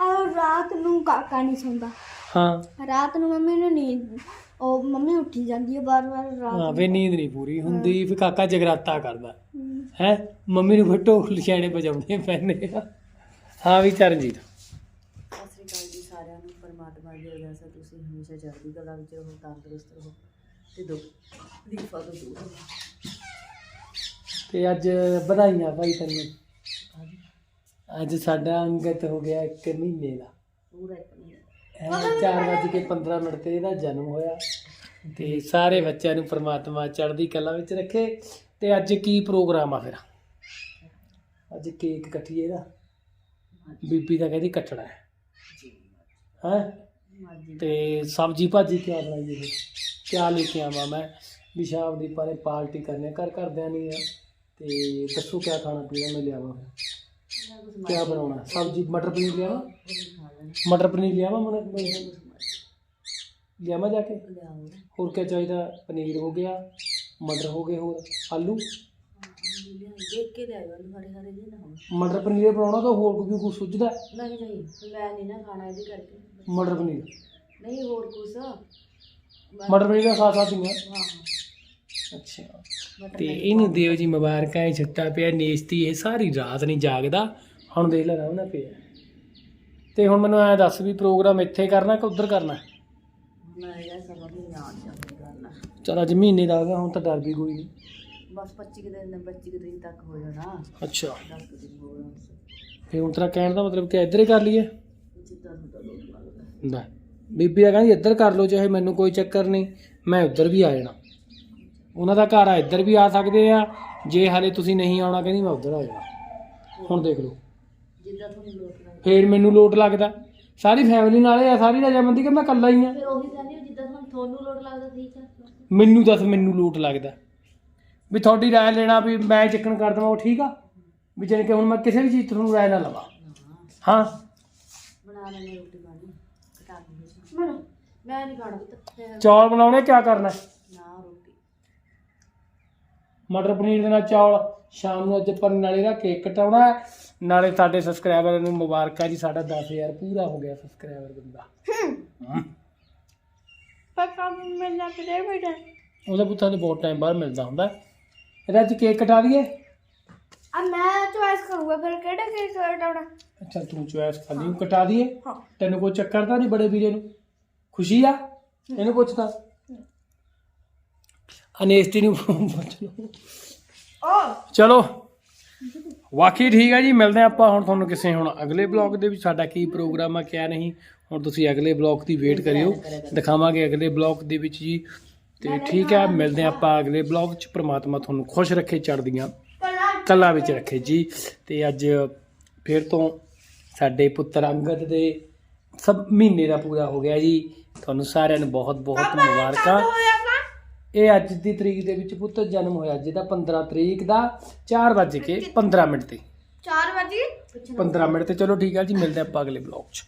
ਆ ਰਾਤ ਨੂੰ ਕਾਕਾ ਨਹੀਂ ਸੌਂਦਾ। ਹਾਂ। ਰਾਤ ਨੂੰ ਮੰਮੀ ਨੂੰ ਨੀਂਦ ਉਹ ਮੰਮੀ ਉੱਠੀ ਜਾਂਦੀ ਹੈ ਬਾਰ-ਬਾਰ ਰਾਤ ਹਾਂ ਵੇ ਨੀਂਦ ਨਹੀਂ ਪੂਰੀ ਹੁੰਦੀ ਫਿਰ ਕਾਕਾ ਜਗਰਾਤਾ ਕਰਦਾ। ਹੈ। ਮੰਮੀ ਨੂੰ ਫਟੋ ਲਿਸ਼ਾਣੇ ਵਜਾਉਣੇ ਪੈਣੇ ਆ। ਹਾਂ ਵੀ ਚਰਨਜੀਤ। ਸਤਿ ਸ੍ਰੀ ਅਕਾਲ ਜੀ ਸਾਰਿਆਂ ਨੂੰ ਪਰਮਾਤਮਾ ਦੀ ਅਰਦਾਸ ਹੈ ਤੁਸੀਂ ਹਮੇਸ਼ਾ ਚੜ੍ਹਦੀ ਕਲਾ ਵਿੱਚ ਰਹੋ ਤੰਦਰੁਸਤ ਰਹੋ ਤੇ ਦੁੱਖ ਤਕਲੀਫਾਂ ਤੋਂ ਦੂਰ ਰਹੋ। ਤੇ ਅੱਜ ਵਧਾਈਆਂ ਭਾਈ ਤੈਨੂੰ। ਅੱਜ ਸਾਡਾ ਅੰਗਤ ਹੋ ਗਿਆ 1 ਮਹੀਨੇ ਦਾ। ਪੂਰਾ ਇੱਕ ਚਾਰ ਵੱਜ ਕੇ 15 ਮਿੰਟ ਤੇ ਇਹਦਾ ਜਨਮ ਹੋਇਆ। ਤੇ ਸਾਰੇ ਬੱਚਿਆਂ ਨੂੰ ਪ੍ਰਮਾਤਮਾ ਚੜ੍ਹਦੀ ਕਲਾ ਵਿੱਚ ਰੱਖੇ। ਤੇ ਅੱਜ ਕੀ ਪ੍ਰੋਗਰਾਮ ਆ ਫਿਰ? ਅੱਜ ਕੇਕ ਕੱਟੀਏ ਦਾ ਬੀਬੀ ਦਾ ਕਹਿੰਦੀ ਕੱਟਣਾ ਹੈ। ਹੈ? ਤੇ ਸਬਜੀ ਭਾਜੀ ਕਿਆ ਬਣਾਈਏ ਫਿਰ? ਕਿਆ ਲੈ ਕੇ ਆਵਾਂ ਮੈਂ? ਵੀ ਸ਼ਾਮ ਦੀ ਪਾਰੇ ਪਾਰਟੀ ਕਰਨੇ ਘਰ ਘਰਦਿਆਂ ਨਹੀਂ ਆ। ਤੇ ਦੱਸੋ ਕਿਆ ਖਾਣਾ ਪੀਣਾ ਮੈਂ ਲਿਆਵਾਂ ਫਿਰ? ਕਿਆ ਬਣਾਉਣਾ? ਸਬਜੀ ਮਟਰ ਪਨੀਰ ਲਿਆਵਾਂ? ਮਟਰ ਪਨੀਰ ਲਿਆਵਾਂ ਮਟਰ ਲਿਆਵਾਂ ਜਾ ਕੇ? ਲਿਆਓ ਹੋਰ ਕਿਆ ਚਾਹੀਦਾ? ਪਨੀਰ ਹੋ ਗਿਆ, ਮਟਰ ਹੋ ਗਏ ਹੋਰ, ਆਲੂ? ਦੇਖ ਕੇ ਲਿਆਓ ਆਲੂ ਹਰੇ ਹਰੇ ਜਿਹੇ ਨਾ ਹੋਣ ਮਟਰ ਪਨੀਰ ਬਣਾਉਣਾ ਤਾਂ ਹੋਰ ਕੋਈ ਕੁਝ ਸੁੱਝਦਾ? ਨਹੀਂ ਨਹੀਂ ਮੈਂ ਨਹੀਂ ਨਾ ਖਾਣਾ ਇਹਦੇ ਕਰਕੇ ਮਟਰ ਪਨੀਰ। ਨਹੀਂ ਹੋਰ ਕੁਛ ਮਟਰ ਪਨੀਰ ਦਾ ਖਾ ਸਕਦੀ ਹਾਂ ਹਾਂ ਅੱਛਾ। ਤੇ ਇਹਨੂੰ ਦਿਓ ਜੀ ਮੁਬਾਰਕਾਂ, ਇਹ ਛੁੱਟਾ ਪਿਆ, ਨੇਸਤੀ, ਇਹ ਸਾਰੀ ਰਾਤ ਨਹੀਂ ਜਾਗਦਾ। ਹੁਣ ਦੇਖ ਲੈ ਰਾਉਣਾ ਪਿਆ। ਤੇ ਹੁਣ ਮੈਨੂੰ ਐ ਦੱਸ ਵੀ ਪ੍ਰੋਗਰਾਮ ਇੱਥੇ ਕਰਨਾ ਕਿ ਉੱਧਰ ਕਰਨਾ? ਮੈਂ ਇਹ ਸਮਾਂ ਵੀ ਆਣ ਜਾਂਦੀ ਕਰਨਾ ਚਲ ਅੱਜ ਮਹੀਨੇ ਦਾ ਹੁਣ ਤਾਂ ਡਰ ਵੀ ਕੋਈ ਨਹੀਂ ਬਸ 25 ਕੁ ਦਿਨ 25 ਕੁ ਦਿਨ ਤੱਕ ਹੋ ਜਾਣਾ। ਅੱਛਾ। 10 ਕੁ ਦਿਨ ਹੋ ਗਏ ਫੇ ਹੁਣ ਤੇਰਾ ਕਹਿਣ ਦਾ ਮਤਲਬ ਕਿ ਇੱਧਰ ਹੀ ਕਰ ਲਈਏ? ਜਿੱਦਾਂ ਲੋਕ ਲੱਗਦਾ। ਬੀਬੀ ਆ ਕਹਿੰਦੀ ਇੱਧਰ ਕਰ ਲਓ ਚਾਹੇ ਮੈਨੂੰ ਕੋਈ ਚੱਕਰ ਨਹੀਂ ਮੈਂ ਉੱਧਰ ਵੀ ਆ ਜਾਣਾ। ਉਹਨਾਂ ਦਾ ਘਰ ਆ ਇੱਧਰ ਵੀ ਆ ਸਕਦੇ ਆ। ਜੇ ਹਾਲੇ ਤੁਸੀਂ ਨਹੀਂ ਆਉਣਾ ਕਹਿੰਦੀ ਮੈਂ ਉੱਧਰ ਆ ਜਾਣਾ। ਹੁਣ ਦੇਖ ਲਓ। ਜਿੱਦਾਂ ਤੁਹਾਨੂੰ ਲੋਕ ਫੇਰ ਮੈਨੂੰ ਲੋਟ ਲੱਗਦਾ। ਸਾਰੀ ਫੈਮਿਲੀ ਨਾਲੇ ਆ ਸਾਰੀ ਰਜਾਮੰਦੀ ਕਿ ਮੈਂ ਇਕੱਲਾ ਹੀ ਆ। ਫਿਰ ਉਹੀ ਕਹਿੰਦੀ ਹਾਂ, ਜਿੱਦਾਂ ਤੁਹਾਨੂੰ ਤੁਹਾਨੂੰ ਲੋਕ ਲੱਗਦਾ ਠੀਕ ਆ ਮੈਨੂੰ ਦੱਸ ਮੈਨੂੰ ਲੋਟ ਲੱਗਦਾ। ਵੀ ਤੁਹਾਡੀ ਰਾਏ ਲੈਣਾ ਵੀ ਮੈਂ ਚੱਕਣ ਕਰ ਦਵਾਂ ਉਹ ਠੀਕ ਆ? ਵੀ ਜਾਣੀ ਕਿ ਹੁਣ ਮੈਂ ਕਿਸੇ ਵੀ ਚੀਜ਼ ਤੋਂ ਤੁਹਾਨੂੰ ਰਾਏ ਨਾ ਲਵਾਂ। ਹਾਂ। ਬਣਾ ਲੈਣੇ ਰੋਟੀ ਪਾਣੀ ਘਟਾ ਕੇ ਮੈਨੂੰ ਮੈਂ ਨਹੀਂ ਖਾਣਾ ਪੁੱਤ ਫਿਰ ਚੌਲ ਬਣਾਉਣੇ ਕਿਆ ਕਰਨਾ? ਨਾ ਰੋਟੀ। ਮਟਰ ਪਨੀਰ ਦੇ ਨਾਲ ਚੌਲ ਸ਼ਾਮ ਨੂੰ ਅੱਜ ਆਪਾਂ ਨਾਲੇ ਦਾ ਕੇਕ ਕਟਾਉਣਾ ਹੈ, ਨਾਲੇ ਸਾਡੇ ਸਬਸਕ੍ਰਾਈਬਰ ਨੂੰ ਮੁਬਾਰਕਾਂ ਜੀ ਸਾਡਾ 10000 ਪੂਰਾ ਹੋ ਗਿਆ ਸਬਸਕ੍ਰਾਈਬਰ ਬੰਦਾ ਹਮ। ਪਾਪਾ ਮਿਲਣਾ ਕਿਤੇ ਬੈਠਾ ਉਹਦਾ ਪੁੱਤਾਂ ਤੇ ਬਹੁਤ ਟਾਈਮ ਬਾਅਦ ਮਿਲਦਾ ਹੁੰਦਾ। ਹੈ। ਇਹਦਾ ਅੱਜ ਕੇਕ ਕਟਾ ਦਈਏ? ਆ ਮੈਂ ਚੋਇਸ ਕਰੂੰਗਾ ਫਿਰ ਕਿਹੜਾ ਕੇਕ ਕਟਾਉਣਾ? ਅੱਛਾ ਤੂੰ ਚੁਆਇਸ ਕਰ ਲਈ ਕਟਾ ਦਈਏ? ਹਾਂ। ਤੈਨੂੰ ਕੋਈ ਚੱਕਰ ਤਾਂ ਨਹੀਂ ਬੜੇ ਵੀਰੇ ਨੂੰ? ਖੁਸ਼ੀ ਆ? ਇਹਨੂੰ ਪੁੱਛਦਾ ਅਨੇਸਤੀ ਨੂੰ ਪੁੱਛ ਲਓ। ਓ। ਚਲੋ। ਵਾਕਈ ਠੀਕ ਹੈ ਜੀ ਮਿਲਦੇ ਆਪਾਂ ਹੁਣ ਤੁਹਾਨੂੰ ਕਿਸੇ ਹੁਣ ਅਗਲੇ ਬਲੌਗ ਦੇ ਵਿੱਚ ਸਾਡਾ ਕੀ ਪ੍ਰੋਗਰਾਮ ਆ ਕਿਆ ਨਹੀਂ। ਹੁਣ ਤੁਸੀਂ ਅਗਲੇ ਬਲੌਗ ਦੀ ਵੇਟ ਕਰਿਓ ਦਿਖਾਵਾਂਗੇ ਅਗਲੇ ਬਲੌਗ ਦੇ ਵਿੱਚ ਜੀ। ਤੇ ਠੀਕ ਹੈ ਮਿਲਦੇ ਆਪਾਂ ਅਗਲੇ ਬਲੌਗ 'ਚ ਪ੍ਰਮਾਤਮਾ ਤੁਹਾਨੂੰ ਖੁਸ਼ ਰੱਖੇ ਚੜ੍ਹਦੀਆਂ ਕਲਾ ਵਿੱਚ ਰੱਖੇ। ਜੀ। ਤੇ ਅੱਜ ਫਿਰ ਤੋਂ ਸਾਡੇ ਪੁੱਤਰ ਅੰਗਦ ਦੇ ਸਭ ਮਹੀਨੇ ਦਾ ਪੂਰਾ ਹੋ ਗਿਆ ਜੀ। ਤੁਹਾਨੂੰ ਸਾਰਿਆਂ ਨੂੰ ਬਹੁਤ ਬਹੁਤ ਮੁਬਾਰਕਾਂ। ਇਹ ਅੱਜ ਦੀ ਤਰੀਕ ਦੇ ਵਿੱਚ ਪੁੱਤ ਜਨਮ ਹੋਇਆ ਜਿਹਦਾ 15 ਤਰੀਕ ਦਾ 4 ਵਜੇ ਕੇ 15 ਮਿੰਟ ਤੇ। 4 ਵਜੇ 15 ਮਿੰਟ ਤੇ। ਚਲੋ ਠੀਕ ਹੈ ਜੀ ਮਿਲਦੇ ਆਪਾਂ ਅਗਲੇ ਬਲੌਗ 'ਚ।